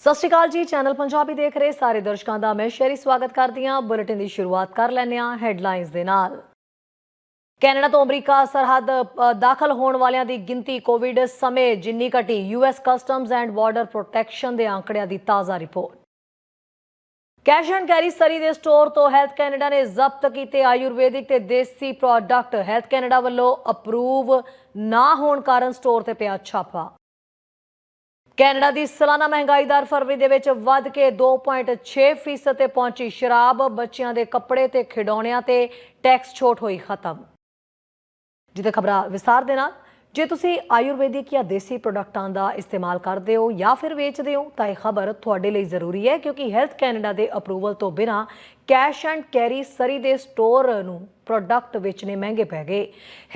ਸਤਿ ਸ਼੍ਰੀ ਅਕਾਲ ਜੀ, ਚੈਨਲ ਪੰਜਾਬੀ ਦੇਖ ਰਹੇ ਸਾਰੇ ਦਰਸ਼ਕਾਂ ਦਾ ਮੈਂ ਸ਼ੇਰੀ ਸਵਾਗਤ ਕਰਦੀ ਹਾਂ। ਬੁਲੇਟਿਨ ਦੀ ਸ਼ੁਰੂਆਤ ਕਰ ਲੈਂਦੇ ਹਾਂ ਹੈਡਲਾਈਨਸ ਦੇ ਨਾਲ। ਕੈਨੇਡਾ ਤੋਂ ਅਮਰੀਕਾ ਸਰਹੱਦ ਦਾਖਲ ਹੋਣ ਵਾਲਿਆਂ ਦੀ ਗਿਣਤੀ ਕੋਵਿਡ ਸਮੇਂ ਜਿੰਨੀ ਘਟੀ US customs and border protection ਦੇ ਅੰਕੜਿਆਂ ਦੀ ਤਾਜ਼ਾ report. Cash and carry Surrey ਦੇ ਸਟੋਰ ਤੋਂ ਹੈਲਥ ਕੈਨੇਡਾ ਨੇ ਜ਼ਬਤ ਕੀਤੇ ਆਯੁਰਵੈਦਿਕ ਤੇ ਦੇਸੀ ਪ੍ਰੋਡਕਟ। ਹੈਲਥ ਕੈਨੇਡਾ ਵੱਲੋਂ ਅਪਰੂਵ ਨਾ ਹੋਣ ਕਾਰਨ ਸਟੋਰ ਤੇ ਪਿਆ ਛਾਪਾ। ਕੈਨੇਡਾ ਦੀ ਸਾਲਾਨਾ ਮਹਿੰਗਾਈ ਦਰ ਫਰਵਰੀ ਦੇ ਵਿੱਚ ਵੱਧ ਕੇ 2.6% ਤੇ ਪਹੁੰਚੀ ਸ਼ਰਾਬ, ਬੱਚਿਆਂ ਦੇ ਕੱਪੜੇ ਤੇ ਖਿਡੌਣਿਆਂ ਤੇ ਟੈਕਸ ਛੋਟ ਹੋਈ ਖਤਮ। ਜਿਹਦੇ ਖਬਰਾਂ ਵਿਸਤਾਰ ਦੇ ਨਾਲ, ਜੇ ਤੁਸੀਂ ਆਯੁਰਵੈਦਿਕ ਜਾਂ ਦੇਸੀ ਪ੍ਰੋਡਕਟਾਂ ਦਾ ਇਸਤੇਮਾਲ ਕਰਦੇ ਹੋ ਜਾਂ ਫਿਰ ਵੇਚਦੇ ਹੋ, ਤਾਂ ਇਹ ਖਬਰ ਤੁਹਾਡੇ ਲਈ ਜ਼ਰੂਰੀ ਹੈ ਕਿਉਂਕਿ ਹੈਲਥ ਕੈਨੇਡਾ ਦੇ ਅਪਰੂਵਲ ਤੋਂ ਬਿਨਾਂ ਕੈਸ਼ ਐਂਡ ਕੈਰੀ ਸਰੀ ਦੇ ਸਟੋਰ ਨੂੰ ਪ੍ਰੋਡਕਟ ਵੇਚਣੇ ਮਹਿੰਗੇ ਪੈ ਗਏ।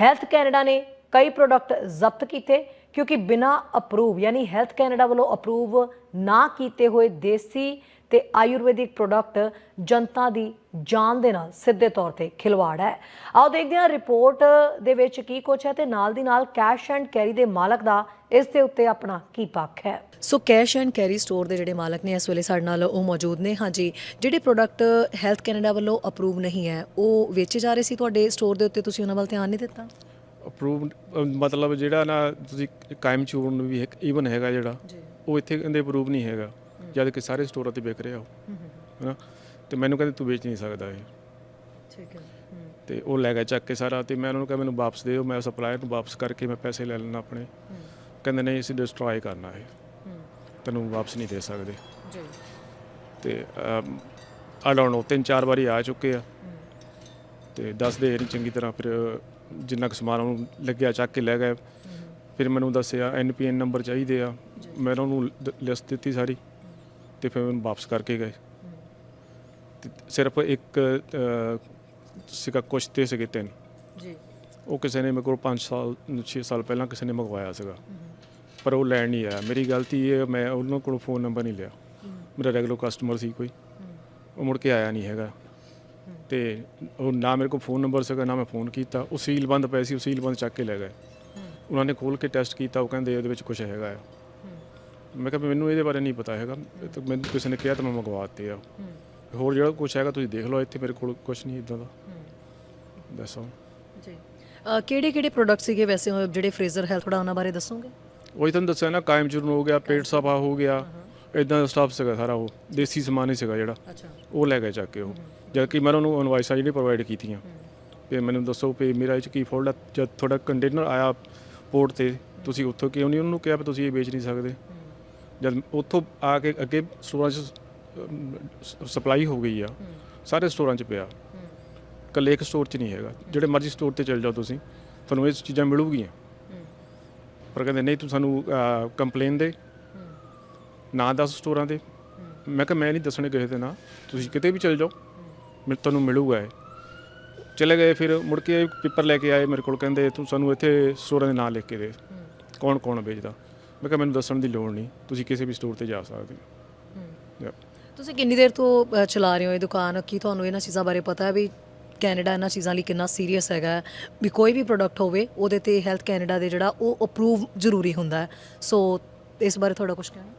ਹੈਲਥ ਕੈਨੇਡਾ ਨੇ ਕਈ ਪ੍ਰੋਡਕਟ ਜ਼ਬਤ ਕੀਤੇ ਕਿਉਂਕਿ ਬਿਨਾਂ ਅਪਰੂਵ ਯਾਨੀ ਹੈਲਥ ਕੈਨੇਡਾ ਵੱਲੋਂ ਅਪਰੂਵ ਨਾ ਕੀਤੇ ਹੋਏ ਦੇਸੀ ਤੇ ਆਯੁਰਵੈਦਿਕ ਪ੍ਰੋਡਕਟ ਜਨਤਾ ਦੀ ਜਾਨ ਦੇ ਨਾਲ ਸਿੱਧੇ ਤੌਰ ਤੇ ਖਿਲਵਾੜ ਹੈ। ਆਓ ਦੇਖਦੇ ਹਾਂ ਰਿਪੋਰਟ ਦੇ ਵਿੱਚ ਕੀ ਕੁਝ ਹੈ ਤੇ ਨਾਲ ਦੀ ਨਾਲ ਕੈਸ਼ ਐਂਡ ਕੈਰੀ ਦੇ ਮਾਲਕ ਦਾ ਇਸ ਦੇ ਉੱਤੇ ਆਪਣਾ ਕੀ ਪੱਖ ਹੈ। So cash and carry store ਦੇ ਜਿਹੜੇ ਮਾਲਕ ਨੇ ਇਸ ਵੇਲੇ ਸਾਡੇ ਨਾਲ ਉਹ ਮੌਜੂਦ ਨੇ। ਹਾਂਜੀ, ਜਿਹੜੇ ਪ੍ਰੋਡਕਟ ਹੈਲਥ ਕੈਨੇਡਾ ਵੱਲੋਂ ਅਪਰੂਵ ਨਹੀਂ ਹੈ, ਉਹ ਵੇਚੇ ਜਾ ਰਹੇ ਸੀ ਤੁਹਾਡੇ ਸਟੋਰ ਦੇ ਉੱਤੇ, ਤੁਸੀਂ ਉਹਨਾਂ ਵੱਲ ਧਿਆਨ ਨਹੀਂ ਦਿੱਤਾ? ਅਪਰੂਵਡ ਮਤਲਬ ਜਿਹੜਾ ਨਾ ਤੁਸੀਂ ਕਾਇਮ ਚੂਰਨ ਵੀ ਇੱਕ ਈਵਨ ਹੈਗਾ ਜਿਹੜਾ ਉਹ ਇੱਥੇ ਕਹਿੰਦੇ ਅਪਰੂਵ ਨਹੀਂ ਹੈਗਾ ਜਦ ਕਿ ਸਾਰੇ ਸਟੋਰਾਂ ਤੇ ਵਿਕ ਰਿਹਾ ਉਹ। ਹੈਨਾ? ਤੇ ਮੈਨੂੰ ਕਹਿੰਦੇ ਤੂੰ ਵੇਚ ਨਹੀਂ ਸਕਦਾ ਇਹ। ਠੀਕ ਹੈ। ਤੇ ਉਹ ਲੈ ਗਿਆ ਚੱਕ ਕੇ ਸਾਰਾ ਤੇ ਮੈਂ ਉਹਨਾਂ ਨੂੰ ਕਿਹਾ ਮੈਨੂੰ ਵਾਪਸ ਦਿਓ ਮੈਂ ਸਪਲਾਇਰ ਨੂੰ ਵਾਪਸ ਕਰਕੇ ਮੈਂ ਪੈਸੇ ਲੈ ਲੈਣਾ ਆਪਣੇ। ਕਹਿੰਦੇ ਨਹੀਂ ਅਸੀਂ ਡਿਸਟਰੋਏ ਕਰਨਾ ਇਹ। ਤੈਨੂੰ ਵਾਪਸ ਨਹੀਂ ਦੇ ਸਕਦੇ। ਜੀ। ਤੇ ਆ ਡੋਂਟ ਨੋ ਤਿੰਨ ਚਾਰ ਵਾਰੀ ਆ ਚੁੱਕੇ ਆ। ਤੇ ਦੱਸਦੇ ਨਹੀਂ ਚੰਗੀ ਤਰ੍ਹਾਂ ਫਿਰ ਜਿੰਨਾ ਕੁ ਸਮਾਨ ਉਹਨੂੰ ਲੱਗਿਆ ਚੱਕ ਕੇ ਲੈ ਗਏ। ਫਿਰ ਮੈਨੂੰ ਦੱਸਿਆ ਐਨਪੀਐਨ ਨੰਬਰ ਚਾਹੀਦੇ ਆ। ਮੈਂ ਉਹਨਾਂ ਨੂੰ ਲਿਸਟ ਦਿੱਤੀ ਸਾਰੀ ਤੇ ਫਿਰ ਮੈਨੂੰ ਵਾਪਸ ਕਰਕੇ ਗਏ। ਤੇ ਸਿਰਫ ਇੱਕ ਸੀਗਾ ਕੁਛ ਤੇ ਸੀਗੇ ਤਿੰਨ। ਜੀ। ਉਹ ਕਿਸੇ ਨੇ ਮੇਰੇ ਕੋਲ 5 ਸਾਲ 6 ਸਾਲ ਪਹਿਲਾਂ ਕਿਸੇ ਨੇ ਮੰਗਵਾਇਆ ਸੀਗਾ। ਪਰ ਉਹ ਲੈਣ ਨਹੀਂ ਆਇਆ। ਮੇਰੀ ਗਲਤੀ ਇਹ ਮੈਂ ਉਹਨਾਂ ਕੋਲੋਂ ਫੋਨ ਨੰਬਰ ਨਹੀਂ ਲਿਆ। ਮੇਰਾ ਰੈਗੂਲਰ ਕਸਟਮਰ ਸੀ ਕੋਈ। ਉਹ ਮੁੜ ਕੇ ਆਇਆ ਨਹੀਂ ਹੈਗਾ। ਤੇ ਉਹ ਨਾ ਮੇਰੇ ਕੋਲ ਫੋਨ ਨੰਬਰ ਸੀਗਾ ਨਾ ਮੈਂ ਫੋਨ ਕੀਤਾ। ਉਹ ਸੀਲ ਬੰਦ ਪਏ ਸੀ ਉਹ ਸੀਲ ਬੰਦ ਚੱਕ ਕੇ ਲੈ ਗਏ। ਉਹਨਾਂ ਨੇ ਖੋਲ ਕੇ ਟੈਸਟ ਕੀਤਾ ਉਹ ਕਹਿੰਦੇ ਇਹਦੇ ਵਿੱਚ ਕੁਝ ਹੈਗਾ ਆ। ਮੈਂ ਕਿਹਾ ਮੈਨੂੰ ਇਹਦੇ ਬਾਰੇ ਨਹੀਂ ਪਤਾ ਹੈਗਾ। ਤਾਂ ਮੈਨੂੰ ਕਿਸੇ ਨੇ ਕਿਹਾ ਤਾਂ ਮੈਂ ਮੰਗਵਾਤੇ ਆ। ਹੋਰ ਜਿਹੜਾ ਕੁਝ ਹੈਗਾ ਤੁਸੀਂ ਦੇਖ ਲਓ ਇੱਥੇ ਮੇਰੇ ਕੋਲ ਕੁਝ ਨਹੀਂ ਇਦਾਂ ਦਾ। ਦੱਸੋ ਜੀ। ਕਿਹੜੇ ਕਿਹੜੇ ਪ੍ਰੋਡਕਟ ਸੀਗੇ ਵੈਸੇ ਉਹ ਜਿਹੜੇ ਫਰੇਜ਼ਰ ਹੈ ਥੋੜਾ ਉਹਨਾਂ ਬਾਰੇ ਦੱਸੋਗੇ? ਉਹੀ ਤੁਹਾਨੂੰ ਦੱਸਿਆ ਨਾ ਕਾਇਮ ਚੂਰਨ ਹੋ ਗਿਆ ਪੇਟ ਸਫਾ ਹੋ ਗਿਆ ਇਦਾਂ ਦਾ ਸਟਾਫ ਸੀਗਾ ਸਾਰਾ ਉਹ। ਦੇਸੀ ਸਮਾਨ ਹੀ ਸੀਗਾ ਜਿਹੜਾ। ਅੱਛਾ। ਉਹ ਲੈ ਗਏ ਚੱਕ ਕੇ ਉਹ। ਜਦ ਕਿ ਮੈਂ ਉਹਨੂੰ ਇਨਵਾਇਸਾਂ ਜਿਹੜੀ ਪ੍ਰੋਵਾਈਡ ਕੀਤੀਆਂ। ਵੀ ਮੈਨੂੰ ਦੱਸੋ ਵੀ ਮੇਰਾ ਇਹ 'ਚ ਕੀ ਫੋਲਡ ਆ? ਜਦ ਤੁਹਾਡਾ ਕੰਟੇਨਰ ਆਇਆ ਪੋਰਟ ਤੇ, ਤੁਸੀਂ ਉੱਥੋਂ ਕਿਉਂ ਨਹੀਂ ਉਹਨਾਂ ਨੂੰ ਕਿਹਾ ਵੀ ਤੁਸੀਂ ਇਹ ਵੇਚ ਨਹੀਂ ਸਕਦੇ? ਜਦ ਉੱਥੋਂ ਆ ਕੇ ਅੱਗੇ ਸਟੋਰਾਂ 'ਚ ਸਪਲਾਈ ਹੋ ਗਈ ਆ, ਸਾਰੇ ਸਟੋਰਾਂ 'ਚ ਪਿਆ। ਇਕੱਲੇ ਇੱਕ ਸਟੋਰ 'ਚ ਨਹੀਂ ਹੈਗਾ। ਜਿਹੜੇ ਮਰਜ਼ੀ ਸਟੋਰ ਤੇ ਚਲ ਜਾਓ ਤੁਸੀਂ, ਤੁਹਾਨੂੰ ਇਹ ਚੀਜ਼ਾਂ ਮਿਲੂਗੀਆਂ। ਪਰ ਕਹਿੰਦੇ ਨਹੀਂ, ਤੂੰ ਸਾਨੂੰ ਕੰਪਲੇਨ ਦੇ। ਨਾ ਦੱਸ ਸਟੋਰਾਂ ਦੇ। ਮੈਂ ਕਿਹਾ, ਮੈਂ ਨਹੀਂ ਦੱਸਣੇ ਕਿਸੇ ਦੇ ਨਾ। ਤੁਸੀਂ ਕਿਤੇ ਵੀ ਚਲ ਜਾਓ। ਮੈਂ ਤੁਹਾਨੂੰ ਮਿਲੂਗਾ ਇਹ। ਚਲੇ ਗਏ ਫਿਰ ਮੁੜ ਕੇ ਪੇਪਰ ਲੈ ਕੇ ਆਏ ਮੇਰੇ ਕੋਲ ਕਹਿੰਦੇ ਤੂੰ ਸਾਨੂੰ ਇੱਥੇ ਸਟੋਰਾਂ ਦੇ ਨਾਂ ਲਿਖ ਕੇ ਦੇ। ਕੌਣ ਕੌਣ ਵੇਚਦਾ? ਮੈਂ ਕਿਹਾ ਮੈਨੂੰ ਦੱਸਣ ਦੀ ਲੋੜ ਨਹੀਂ ਤੁਸੀਂ ਕਿਸੇ ਵੀ ਸਟੋਰ ਤੇ ਜਾ ਸਕਦੇ ਹੋ. ਤੁਸੀਂ ਕਿੰਨੀ ਦੇਰ ਤੋਂ ਚਲਾ ਰਹੇ ਹੋ ਇਹ ਦੁਕਾਨ? ਕੀ ਤੁਹਾਨੂੰ ਇਹਨਾਂ ਚੀਜ਼ਾਂ ਬਾਰੇ ਪਤਾ ਹੈ ਵੀ ਕੈਨੇਡਾ ਇਹਨਾਂ ਚੀਜ਼ਾਂ ਲਈ ਕਿੰਨਾ ਸੀਰੀਅਸ ਹੈਗਾ? ਵੀ ਕੋਈ ਵੀ ਪ੍ਰੋਡਕਟ ਹੋਵੇ ਉਹਦੇ ਤੇ ਹੈਲਥ ਕੈਨੇਡਾ ਦੇ ਜਿਹੜਾ ਉਹ ਅਪਰੂਵ ਜ਼ਰੂਰੀ ਹੁੰਦਾ ਹੈ। ਸੋ ਇਸ ਬਾਰੇ ਤੁਹਾਡਾ ਕੁਝ ਕਹਿਣਾ?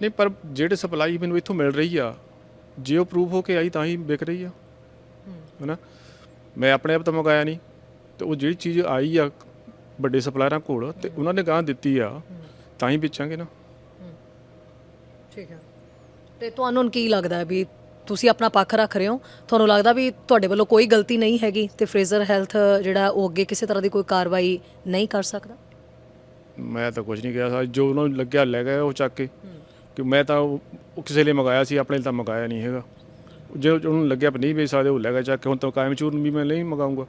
ਨਹੀਂ ਪਰ ਜਿਹੜੇ ਸਪਲਾਈ ਮੈਨੂੰ ਇੱਥੋਂ ਮਿਲ ਰਹੀ ਆ ਜੇ ਉਹ ਪ੍ਰੂਫ ਹੋ ਕੇ ਆਈ ਤਾਂ ਹੀ ਵਿਕ ਰਹੀ ਆ। ਹੈਨਾ? ਮੈਂ ਆਪਣੇ ਆਪ ਤਾਂ ਮੰਗਾਇਆ ਨਹੀਂ। ਤੇ ਉਹ ਜਿਹੜੀ ਚੀਜ਼ ਆਈ ਆ ਵੱਡੇ ਸਪਲਾਇਰਾਂ ਕੋਲ ਤੇ ਉਹਨਾਂ ਨੇ ਗਾਂ ਦਿੱਤੀ ਆ ਤਾਂ ਹੀ ਵੇਚਾਂਗੇ ਨਾ। ਠੀਕ ਹੈ। ਤੇ ਤੁਹਾਨੂੰ ਹੁਣ ਕੀ ਲੱਗਦਾ ਹੈ ਵੀ ਤੁਸੀਂ ਆਪਣਾ ਪੱਖ ਰੱਖ ਰਹੇ ਹੋ? ਤੁਹਾਨੂੰ ਲੱਗਦਾ ਵੀ ਤੁਹਾਡੇ ਵੱਲੋਂ ਕੋਈ ਗਲਤੀ ਨਹੀਂ ਹੈਗੀ ਤੇ ਫਰੇਜ਼ਰ ਹੈਲਥ ਜਿਹੜਾ ਉਹ ਅੱਗੇ ਕਿਸੇ ਤਰ੍ਹਾਂ ਦੀ ਕੋਈ ਕਾਰਵਾਈ ਨਹੀਂ ਕਰ ਸਕਦਾ? ਮੈਂ ਤਾਂ ਕੁਝ ਨਹੀਂ ਕਿਹਾ। ਸੀ ਜੋ ਉਹਨਾਂ ਨੂੰ ਲੱਗਿਆ ਲੈ ਗਏ ਉਹ ਚੱਕ ਕੇ। ਕਿ ਮੈਂ ਤਾਂ ਉਹ ਉਹ ਕਿਸੇ ਲਈ ਮੰਗਾਇਆ ਸੀ ਆਪਣੇ ਲਈ ਤਾਂ ਮੰਗਾਇਆ ਨਹੀਂ ਹੈਗਾ। ਜੇ ਉਹਨੂੰ ਲੱਗਿਆ ਵੀ ਨਹੀਂ ਵੇਚ ਸਕਦੇ ਉਹ ਲੈ ਗਏ ਚੱਕ ਕੇ ਹੁਣ ਤਾਂ ਕਾਇਮ ਚੂਰਨ ਵੀ ਮੈਂ ਨਹੀਂ ਮੰਗਾਉਂਗਾ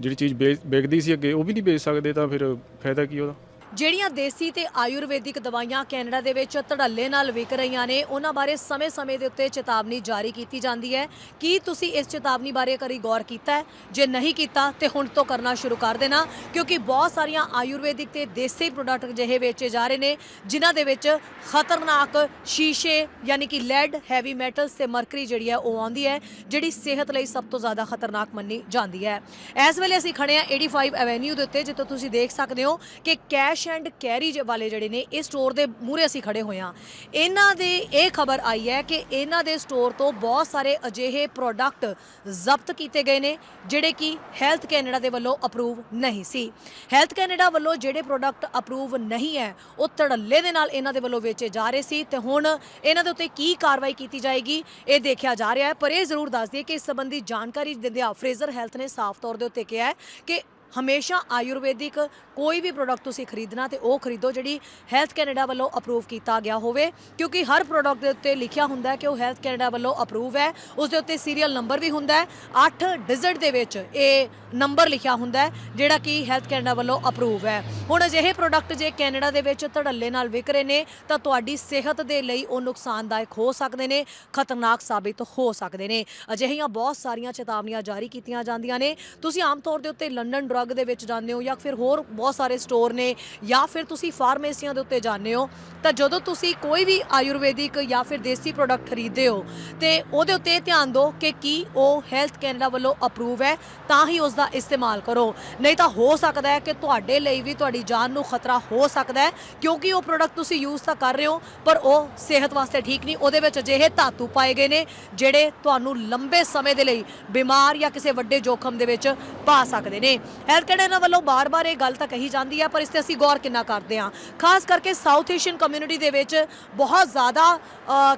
ਜਿਹੜੀ ਚੀਜ਼ ਵੇਚ- ਵੇਚਦੀ ਸੀ ਅੱਗੇ ਉਹ ਵੀ ਨਹੀਂ ਵੇਚ ਸਕਦੇ ਤਾਂ ਫਿਰ ਫਾਇਦਾ ਕੀ ਉਹਦਾ? ਜਿਹੜੀਆਂ ਦੇਸੀ ਤੇ ਆਯੁਰਵੈਦਿਕ ਦਵਾਈਆਂ ਕੈਨੇਡਾ ਦੇ ਵਿੱਚ ਧੜੱਲੇ ਨਾਲ ਵਿਕ ਰਹੀਆਂ ਨੇ, ਉਹਨਾਂ ਬਾਰੇ ਸਮੇਂ-ਸਮੇਂ ਦੇ ਉੱਤੇ ਚੇਤਾਵਨੀ ਜਾਰੀ ਕੀਤੀ ਜਾਂਦੀ ਹੈ। ਕੀ ਤੁਸੀਂ ਇਸ ਚੇਤਾਵਨੀ ਬਾਰੇ ਕਰੀ ਗੌਰ ਕੀਤਾ ਹੈ? ਜੇ ਨਹੀਂ ਕੀਤਾ, ਤੇ ਹੁਣ ਤੋਂ ਕਰਨਾ ਸ਼ੁਰੂ ਕਰ ਦੇਣਾ, ਕਿਉਂਕਿ ਬਹੁਤ ਸਾਰੀਆਂ ਆਯੁਰਵੈਦਿਕ ਤੇ ਦੇਸੀ ਪ੍ਰੋਡਕਟ ਜਿਹੇ ਵੇਚੇ ਜਾ ਰਹੇ ਨੇ, ਜਿਨ੍ਹਾਂ ਦੇ ਵਿੱਚ ਖਤਰਨਾਕ ਸ਼ੀਸ਼ੇ ਯਾਨੀ ਕਿ ਲੈਡ ਹੈਵੀ ਮੈਟਲਸ ਤੇ ਮਰਕਰੀ ਜਿਹੜੀ ਹੈ, ਉਹ ਆਉਂਦੀ ਹੈ, ਜਿਹੜੀ ਸਿਹਤ ਲਈ ਸਭ ਤੋਂ ਜ਼ਿਆਦਾ ਖਤਰਨਾਕ ਮੰਨੀ ਜਾਂਦੀ ਹੈ। ਇਸ ਵੇਲੇ ਅਸੀਂ ਖੜੇ ਆ 85 ਐਵੇਨਿਊ ਦੇ ਉੱਤੇ, ਜਿੱਥੋਂ ਤੁਸੀਂ ਦੇਖ ਸਕਦੇ ਹੋ ਕਿ ਕੈਸ਼ ਕੈਸ਼ ਐਂਡ ਕੈਰੀ ਵਾਲੇ ਜਿਹੜੇ ਨੇ, ਇਹ ਸਟੋਰ ਦੇ ਮੂਹਰੇ ਅਸੀਂ ਖੜੇ ਹੋਏ ਹਾਂ। ਇਹਨਾਂ ਦੇ ਇਹ ਖਬਰ ਆਈ ਹੈ ਕਿ ਇਹਨਾਂ ਦੇ ਸਟੋਰ ਤੋਂ ਬਹੁਤ ਸਾਰੇ ਅਜਿਹੇ ਪ੍ਰੋਡਕਟ ਜ਼ਬਤ ਕੀਤੇ ਗਏ ਨੇ, ਜਿਹੜੇ ਕਿ ਹੈਲਥ ਕੈਨੇਡਾ ਦੇ ਵੱਲੋਂ ਅਪਰੂਵ ਨਹੀਂ ਸੀ। ਹੈਲਥ ਕੈਨੇਡਾ ਵੱਲੋਂ ਜਿਹੜੇ ਪ੍ਰੋਡਕਟ ਅਪਰੂਵ ਨਹੀਂ ਹੈ, ਉਹ ਧੜੱਲੇ ਦੇ ਨਾਲ ਇਹਨਾਂ ਦੇ ਵੱਲੋਂ ਵੇਚੇ ਜਾ ਰਹੇ ਸੀ। ਤੇ ਹੁਣ ਇਹਨਾਂ ਦੇ ਉੱਤੇ ਕੀ ਕਾਰਵਾਈ ਕੀਤੀ ਜਾਏਗੀ, ਇਹ ਦੇਖਿਆ ਜਾ ਰਿਹਾ ਹੈ। ਪਰ ਇਹ ਜ਼ਰੂਰ ਦੱਸ ਦਈਏ ਕਿ ਇਸ ਸੰਬੰਧੀ ਜਾਣਕਾਰੀ ਦਿੰਦਿਆਂ ਫਰੇਜ਼ਰ ਹੈਲਥ ਨੇ ਸਾਫ਼ ਤੌਰ ਦੇ ਉੱਤੇ ਕਿਹਾ ਹੈ ਕਿ ਹਮੇਸ਼ਾ ਆਯੁਰਵੈਦਿਕ ਕੋਈ ਵੀ ਪ੍ਰੋਡਕਟ ਤੁਸੀਂ ਖਰੀਦਣਾ ਤੇ ਉਹ ਖਰੀਦੋ ਜਿਹੜੀ ਹੈਲਥ ਕੈਨੇਡਾ ਵੱਲੋਂ ਅਪਰੂਵ ਕੀਤਾ ਗਿਆ ਹੋਵੇ, ਕਿਉਂਕਿ ਹਰ ਪ੍ਰੋਡਕਟ ਦੇ ਉੱਤੇ ਲਿਖਿਆ ਹੁੰਦਾ ਹੈ ਕਿ ਉਹ ਹੈਲਥ ਕੈਨੇਡਾ ਵੱਲੋਂ ਅਪਰੂਵ ਹੈ। ਉਸ ਦੇ ਉੱਤੇ ਸੀਰੀਅਲ ਨੰਬਰ ਵੀ ਹੁੰਦਾ ਹੈ। 8 ਡਿਜਿਟ ਦੇ ਵਿੱਚ ਇਹ ਨੰਬਰ ਲਿਖਿਆ ਹੁੰਦਾ ਹੈ, ਜਿਹੜਾ ਕਿ ਹੈਲਥ ਕੈਨੇਡਾ ਵੱਲੋਂ ਅਪਰੂਵ ਹੈ। ਹੁਣ ਅਜਿਹੇ ਪ੍ਰੋਡਕਟ ਜੇ ਕੈਨੇਡਾ ਦੇ ਵਿੱਚ ਧੜੱਲੇ ਨਾਲ ਵਿਕ ਰਹੇ ਨੇ, ਤਾਂ ਤੁਹਾਡੀ ਸਿਹਤ ਦੇ ਲਈ ਉਹ ਨੁਕਸਾਨਦਾਇਕ ਹੋ ਸਕਦੇ ਨੇ, ਖਤਰਨਾਕ ਸਾਬਿਤ ਹੋ ਸਕਦੇ ਨੇ। ਅਜਿਹੀਆਂ ਬਹੁਤ ਸਾਰੀਆਂ ਚੇਤਾਵਨੀਆਂ ਜਾਰੀ ਕੀਤੀਆਂ ਜਾਂਦੀਆਂ ਨੇ। ਤੁਸੀਂ ਆਮ ਤੌਰ ਦੇ ਉੱਤੇ ਲੰਡਨ ਡਰੱਗ ਦੇ ਵਿੱਚ ਜਾਂਦੇ ਹੋ ਜਾਂ ਫਿਰ ਹੋਰ ਬਹੁਤ ਸਾਰੇ ਸਟੋਰ ਨੇ ਜਾਂ ਫਿਰ ਤੁਸੀਂ ਫਾਰਮੇਸੀਆਂ ਦੇ ਉੱਤੇ ਜਾਂਦੇ ਹੋ, ਤਾਂ ਜਦੋਂ ਤੁਸੀਂ ਕੋਈ ਵੀ ਆਯੁਰਵੈਦਿਕ ਜਾਂ ਫਿਰ ਦੇਸੀ ਪ੍ਰੋਡਕਟ ਖਰੀਦਦੇ ਹੋ, ਤੇ ਉਹਦੇ ਉੱਤੇ ਧਿਆਨ ਦਿਓ ਕਿ ਕੀ ਉਹ ਹੈਲਥ ਕੈਨੇਡਾ ਵੱਲੋਂ ਅਪਰੂਵ ਹੈ, ਤਾਂ ਹੀ ਉਸ ਦਾ ਇਸਤੇਮਾਲ ਕਰੋ। ਨਹੀਂ ਤਾਂ ਹੋ ਸਕਦਾ ਹੈ ਕਿ ਤੁਹਾਡੇ ਲਈ ਵੀ ਤੁਹਾਡੀ ਜਾਨ ਨੂੰ ਖਤਰਾ ਹੋ ਸਕਦਾ ਹੈ, ਕਿਉਂਕਿ ਉਹ ਪ੍ਰੋਡਕਟ ਤੁਸੀਂ ਯੂਜ਼ ਤਾਂ ਕਰ ਰਹੇ ਹੋ, ਪਰ ਉਹ ਸਿਹਤ ਵਾਸਤੇ ਠੀਕ ਨਹੀਂ। ਉਹਦੇ ਵਿੱਚ ਅਜਿਹੇ ਧਾਤੂ ਪਾਏ ਗਏ ਨੇ ਜਿਹੜੇ ਤੁਹਾਨੂੰ ਲੰਬੇ ਸਮੇਂ ਦੇ ਲਈ ਬਿਮਾਰ ਜਾਂ ਕਿਸੇ ਵੱਡੇ ਜੋਖਮ ਦੇ ਵਿੱਚ ਪਾ ਸਕਦੇ ਨੇ। ਹੈਲਥ ਕੈਨੇਡਾ ਵੱਲੋਂ ਬਾਰ-ਬਾਰ ਇਹ ਗੱਲ ਤਾਂ ਕਹੀ ਜਾਂਦੀ ਹੈ, ਪਰ ਇਸ ਤੇ ਅਸੀਂ ਗੌਰ ਕਿੰਨਾ ਕਰਦੇ ਹਾਂ। ਖਾਸ ਕਰਕੇ ਸਾਊਥ ਏਸ਼ੀਅਨ ਕਮਿਊਨਿਟੀ ਦੇ ਵਿੱਚ ਬਹੁਤ ਜ਼ਿਆਦਾ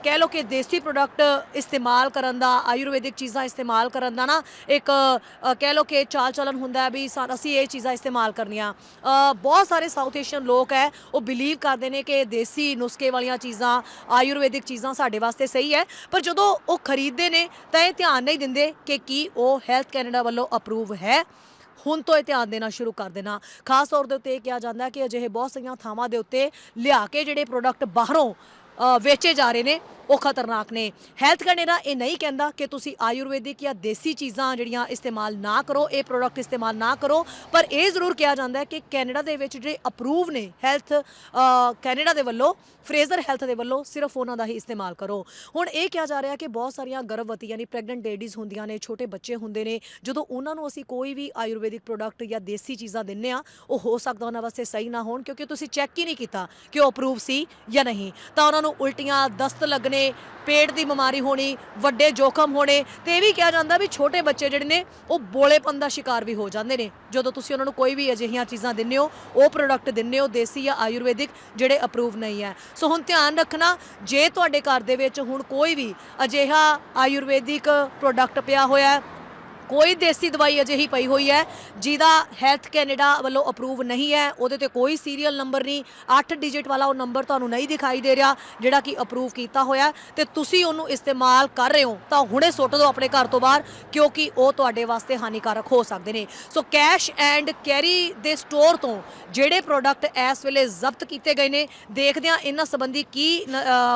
ਕਹਿ ਲਓ ਕਿ ਦੇਸੀ ਪ੍ਰੋਡਕਟ ਇਸਤੇਮਾਲ ਕਰਨ ਦਾ, ਆਯੁਰਵੈਦਿਕ ਚੀਜ਼ਾਂ ਇਸਤੇਮਾਲ ਕਰਨ ਦਾ ਨਾ ਇੱਕ ਕਹਿ ਲਓ ਕਿ ਚਾਲ ਚਲਨ ਹੁੰਦਾ ਹੈ ਵੀ ਅਸੀਂ ਇਹ ਚੀਜ਼ਾਂ ਇਸਤੇਮਾਲ ਕਰਨੀਆਂ। ਬਹੁਤ ਸਾਰੇ ਸਾਊਥ ਏਸ਼ੀਅਨ ਲੋਕ ਹੈ, ਉਹ ਬਿਲੀਵ ਕਰਦੇ ਨੇ ਕਿ ਦੇਸੀ ਨੁਸਖੇ ਵਾਲੀਆਂ ਚੀਜ਼ਾਂ, ਆਯੁਰਵੈਦਿਕ ਚੀਜ਼ਾਂ ਸਾਡੇ ਵਾਸਤੇ ਸਹੀ ਹੈ। ਪਰ ਜਦੋਂ ਉਹ ਖਰੀਦਦੇ ਨੇ, ਤਾਂ ਇਹ ਧਿਆਨ ਨਹੀਂ ਦਿੰਦੇ ਕਿ ਕੀ ਉਹ ਹੈਲਥ ਕੈਨੇਡਾ ਵੱਲੋਂ ਅਪਰੂਵ ਹੈ। ਹੁਣ ਤੋਂ ਇਹ ਧਿਆਨ ਦੇਣਾ ਸ਼ੁਰੂ ਕਰ ਦੇਣਾ। ਖਾਸ ਤੌਰ ਦੇ ਉੱਤੇ ਇਹ ਕਿਹਾ ਜਾਂਦਾ ਕਿ ਅਜਿਹੇ ਬਹੁਤ ਸਾਰੀਆਂ ਥਾਵਾਂ ਦੇ ਉੱਤੇ ਲਿਆ ਕੇ ਜਿਹੜੇ ਪ੍ਰੋਡਕਟ ਬਾਹਰੋਂ ਵੇਚੇ ਜਾ ਰਹੇ ਨੇ, ਉਹ ਖਤਰਨਾਕ ਨੇ। ਹੈਲਥ ਕੈਨੇਡਾ ਇਹ ਨਹੀਂ ਕਹਿੰਦਾ ਕਿ ਤੁਸੀਂ ਆਯੁਰਵੈਦਿਕ ਜਾਂ ਦੇਸੀ ਚੀਜ਼ਾਂ ਜਿਹੜੀਆਂ ਇਸਤੇਮਾਲ ਨਾ ਕਰੋ, ਇਹ ਪ੍ਰੋਡਕਟ ਇਸਤੇਮਾਲ ਨਾ ਕਰੋ। ਪਰ ਇਹ ਜ਼ਰੂਰ ਕਿਹਾ ਜਾਂਦਾ ਹੈ ਕਿ ਕੈਨੇਡਾ ਦੇ ਵਿੱਚ ਜਿਹੜੇ ਅਪਰੂਵ ਨੇ ਹੈਲਥ ਕੈਨੇਡਾ ਦੇ ਵੱਲੋਂ ਫਰੇਜ਼ਰ ਹੈਲਥ ਦੇ ਵੱਲੋਂ ਸਿਰਫ ਉਹਨਾਂ ਦਾ ਹੀ ਇਸਤੇਮਾਲ ਕਰੋ। ਹੁਣ ਇਹ ਕਿਹਾ ਜਾ ਰਿਹਾ ਕਿ ਬਹੁਤ ਸਾਰੀਆਂ ਗਰਭਵਤੀ ਯਾਨੀ ਪ੍ਰੈਗਨੈਂਟ ਲੇਡੀਜ਼ ਹੁੰਦੀਆਂ ਨੇ, ਛੋਟੇ ਬੱਚੇ ਹੁੰਦੇ ਨੇ, ਜਦੋਂ ਉਹਨਾਂ ਨੂੰ ਅਸੀਂ ਕੋਈ ਵੀ ਆਯੁਰਵੈਦਿਕ ਪ੍ਰੋਡਕਟ ਜਾਂ ਦੇਸੀ ਚੀਜ਼ਾਂ ਦਿੰਨੇ ਆ ਉਹ ਹੋ ਸਕਦਾ ਉਹਨਾਂ ਵਾਸਤੇ ਸਹੀ ਨਾ ਹੋਣ, ਕਿਉਂਕਿ ਤੁਸੀਂ ਚੈੱਕ ਹੀ ਨਹੀਂ ਕੀਤਾ ਕਿ ਉਹ ਅਪਰੂਵ ਸੀ ਜਾਂ ਨਹੀਂ। ਤਾਂ ਉਹਨਾਂ ਨੂੰ ਉਲਟੀਆਂ ਦਸਤ ਲੱਗਣੇ, ਪੇਟ ਦੀ ਬਿਮਾਰੀ ਹੋਣੀ, ਵੱਡੇ ਜੋਖਮ ਹੋਣੇ ਤੇ ਇਹ ਵੀ ਕਿਹਾ ਜਾਂਦਾ ਵੀ ਛੋਟੇ ਬੱਚੇ ਜਿਹੜੇ ਨੇ, ਉਹ ਬੋਲੇਪਨ ਦਾ ਸ਼ਿਕਾਰ ਵੀ ਹੋ ਜਾਂਦੇ ਨੇ। ਜਦੋਂ ਤੁਸੀਂ ਉਹਨਾਂ ਨੂੰ ਕੋਈ ਵੀ ਅਜਿਹੀਆਂ ਚੀਜ਼ਾਂ ਦਿੰਦੇ ਹੋ, ਉਹ ਪ੍ਰੋਡਕਟ ਦਿੰਦੇ ਹੋ, ਦੇਸੀ ਜਾਂ ਆਯੁਰਵੈਦਿਕ, ਜਿਹੜੇ ਅਪਰੂਵ ਨਹੀਂ ਹੈ। ਸੋ ਹੁਣ ਧਿਆਨ ਰੱਖਣਾ, ਜੇ ਤੁਹਾਡੇ ਘਰ ਦੇ ਵਿੱਚ ਹੁਣ ਕੋਈ ਵੀ ਅਜਿਹਾ ਆਯੁਰਵੈਦਿਕ ਪ੍ਰੋਡਕਟ ਪਿਆ ਹੋਇਆ ਹੈ ਕੋਈ ਦੇਸੀ ਦਵਾਈ ਅਜਿਹੀ ਪਈ ਹੋਈ ਹੈ, ਜਿਹਦਾ ਹੈਲਥ ਕੈਨੇਡਾ ਵੱਲੋਂ ਅਪਰੂਵ ਨਹੀਂ ਹੈ, ਉਹਦੇ ਤੇ ਕੋਈ ਸੀਰੀਅਲ ਨੰਬਰ ਨਹੀਂ 8 ਡਿਜਿਟ ਵਾਲਾ ਉਹ ਨੰਬਰ ਤੁਹਾਨੂੰ ਨਹੀਂ ਦਿਖਾਈ ਦੇ ਰਿਹਾ, ਜਿਹੜਾ ਕਿ ਅਪਰੂਵ ਕੀਤਾ ਹੋਇਆ ਤੇ ਤੁਸੀਂ ਉਹਨੂੰ ਇਸਤੇਮਾਲ ਕਰ ਰਹੇ ਹੋ, ਤਾਂ ਹੁਣੇ ਸੁੱਟ ਦਿਓ ਆਪਣੇ ਘਰ ਤੋਂ ਬਾਹਰ, ਕਿਉਂਕਿ ਉਹ ਤੁਹਾਡੇ ਵਾਸਤੇ ਹਾਨੀਕਾਰਕ ਹੋ ਸਕਦੇ ਨੇ। ਸੋ ਕੈਸ਼ ਐਂਡ ਕੈਰੀ ਦੇ ਸਟੋਰ ਤੋਂ ਜਿਹੜੇ ਪ੍ਰੋਡਕਟ ਇਸ ਵੇਲੇ ਜ਼ਬਤ ਕੀਤੇ ਗਏ ਨੇ, ਦੇਖਦੇ ਹਾਂ ਇਹਨਾਂ ਸੰਬੰਧੀ ਕੀ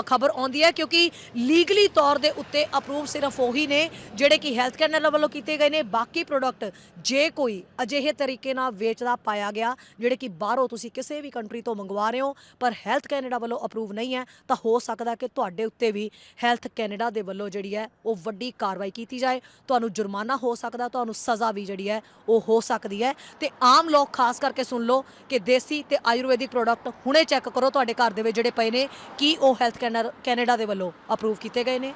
ਖਬਰ ਆਉਂਦੀ ਹੈ, ਕਿਉਂਕਿ ਲੀਗਲੀ ਤੌਰ ਦੇ ਉੱਤੇ ਅਪਰੂਵ ਸਿਰਫ ਉਹੀ ਨੇ, ਜਿਹੜੇ ਕਿ ਹੈਲਥ ਕੈਨੇਡਾ ਵੱਲੋਂ ਕੀਤੇ ਗਏ ਨੇ। ਬਾਕੀ ਪ੍ਰੋਡਕਟ ਜੇ ਕੋਈ ਅਜਿਹੇ ਤਰੀਕੇ ਨਾਲ ਵੇਚਦਾ, ਪਾਇਆ ਗਿਆ, ਜਿਹੜੇ ਕਿ ਬਾਹਰੋਂ ਤੁਸੀਂ ਕਿਸੇ ਵੀ ਕੰਟਰੀ ਤੋਂ ਮੰਗਵਾ ਰਹੇ ਹੋ, ਪਰ ਹੈਲਥ ਕੈਨੇਡਾ ਵੱਲੋਂ ਅਪਰੂਵ ਨਹੀਂ ਹੈ, ਤਾਂ ਹੋ ਸਕਦਾ ਕਿ ਤੁਹਾਡੇ ਉੱਤੇ ਵੀ ਹੈਲਥ ਕੈਨੇਡਾ ਦੇ ਵੱਲੋਂ ਜਿਹੜੀ ਹੈ, ਉਹ ਵੱਡੀ ਕਾਰਵਾਈ ਕੀਤੀ ਜਾਏ। ਤੁਹਾਨੂੰ ਜੁਰਮਾਨਾ ਹੋ ਸਕਦਾ, ਤੁਹਾਨੂੰ ਸਜ਼ਾ ਵੀ ਜਿਹੜੀ ਹੈ, ਉਹ ਹੋ ਸਕਦੀ ਹੈ। ਤੇ ਆਮ ਲੋਕ, ਖਾਸ ਕਰਕੇ ਸੁਣ ਲਓ ਕਿ ਦੇਸੀ ਤੇ ਆਯੁਰਵੈਦਿਕ ਪ੍ਰੋਡਕਟ ਹੁਣੇ ਚੈੱਕ ਕਰੋ, ਤੁਹਾਡੇ ਘਰ ਦੇ ਵਿੱਚ ਜਿਹੜੇ ਪਏ ਨੇ, ਕੀ ਉਹ ਹੈਲਥ ਕੈਨੇਡਾ ਦੇ ਵੱਲੋਂ ਅਪਰੂਵ ਕੀਤੇ ਗਏ ਨੇ।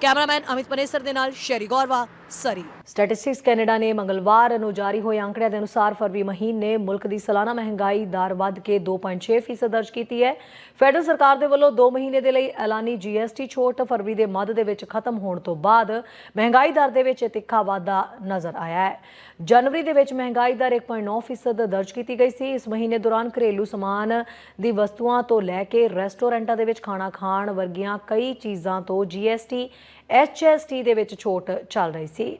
ਕੈਮਰਾਮੈਨ ਅਮਿਤ ਪਨੇਸਰ ਦੇ ਨਾਲ ਸ਼ੈਰੀ ਗੌਰਵਾ, ਸਰੀ। ਸਟੈਟਿਸਟਿਕਸ ਕੈਨੇਡਾ ਨੇ ਮੰਗਲਵਾਰ ਨੂੰ ਜਾਰੀ ਹੋਏ ਅੰਕੜਿਆਂ ਦੇ ਅਨੁਸਾਰ ਫਰਵਰੀ ਮਹੀਨੇ ਮੁਲਕ ਦੀ ਸਾਲਾਨਾ ਮਹਿੰਗਾਈ ਦਰ ਵੱਧ ਕੇ 2.6% ਦਰਜ ਕੀਤੀ ਹੈ। ਫੈਡਰਲ ਸਰਕਾਰ ਦੇ ਵੱਲੋਂ 2 ਮਹੀਨੇ ਦੇ ਲਈ ਐਲਾਨੀ ਜੀਐਸਟੀ ਛੋਟ ਫਰਵਰੀ ਦੇ ਮੱਧ ਦੇ ਵਿੱਚ ਖਤਮ ਹੋਣ ਤੋਂ ਬਾਅਦ ਮਹਿੰਗਾਈ ਦਰ ਦੇ ਵਿੱਚ ਤਿੱਖਾ ਵਾਧਾ ਨਜ਼ਰ ਆਇਆ ਹੈ। ਜਨਵਰੀ ਦੇ ਵਿੱਚ ਮਹਿੰਗਾਈ ਦਰ 1.9% ਦਰਜ ਕੀਤੀ ਗਈ ਸੀ। ਇਸ ਮਹੀਨੇ ਦੌਰਾਨ ਘਰੇਲੂ ਸਮਾਨ ਦੀ ਵਸਤੂਆਂ ਤੋਂ ਲੈ ਕੇ ਰੈਸਟੋਰੈਂਟਾਂ ਦੇ ਵਿੱਚ ਖਾਣਾ ਖਾਣ ਵਰਗੀਆਂ ਕਈ ਚੀਜ਼ਾਂ ਤੋਂ ਜੀਐਸਟੀ ਐਚਐਸਟੀ ਦੇ ਵਿੱਚ ਛੋਟ ਚੱਲ ਰਹੀ ਸੀ।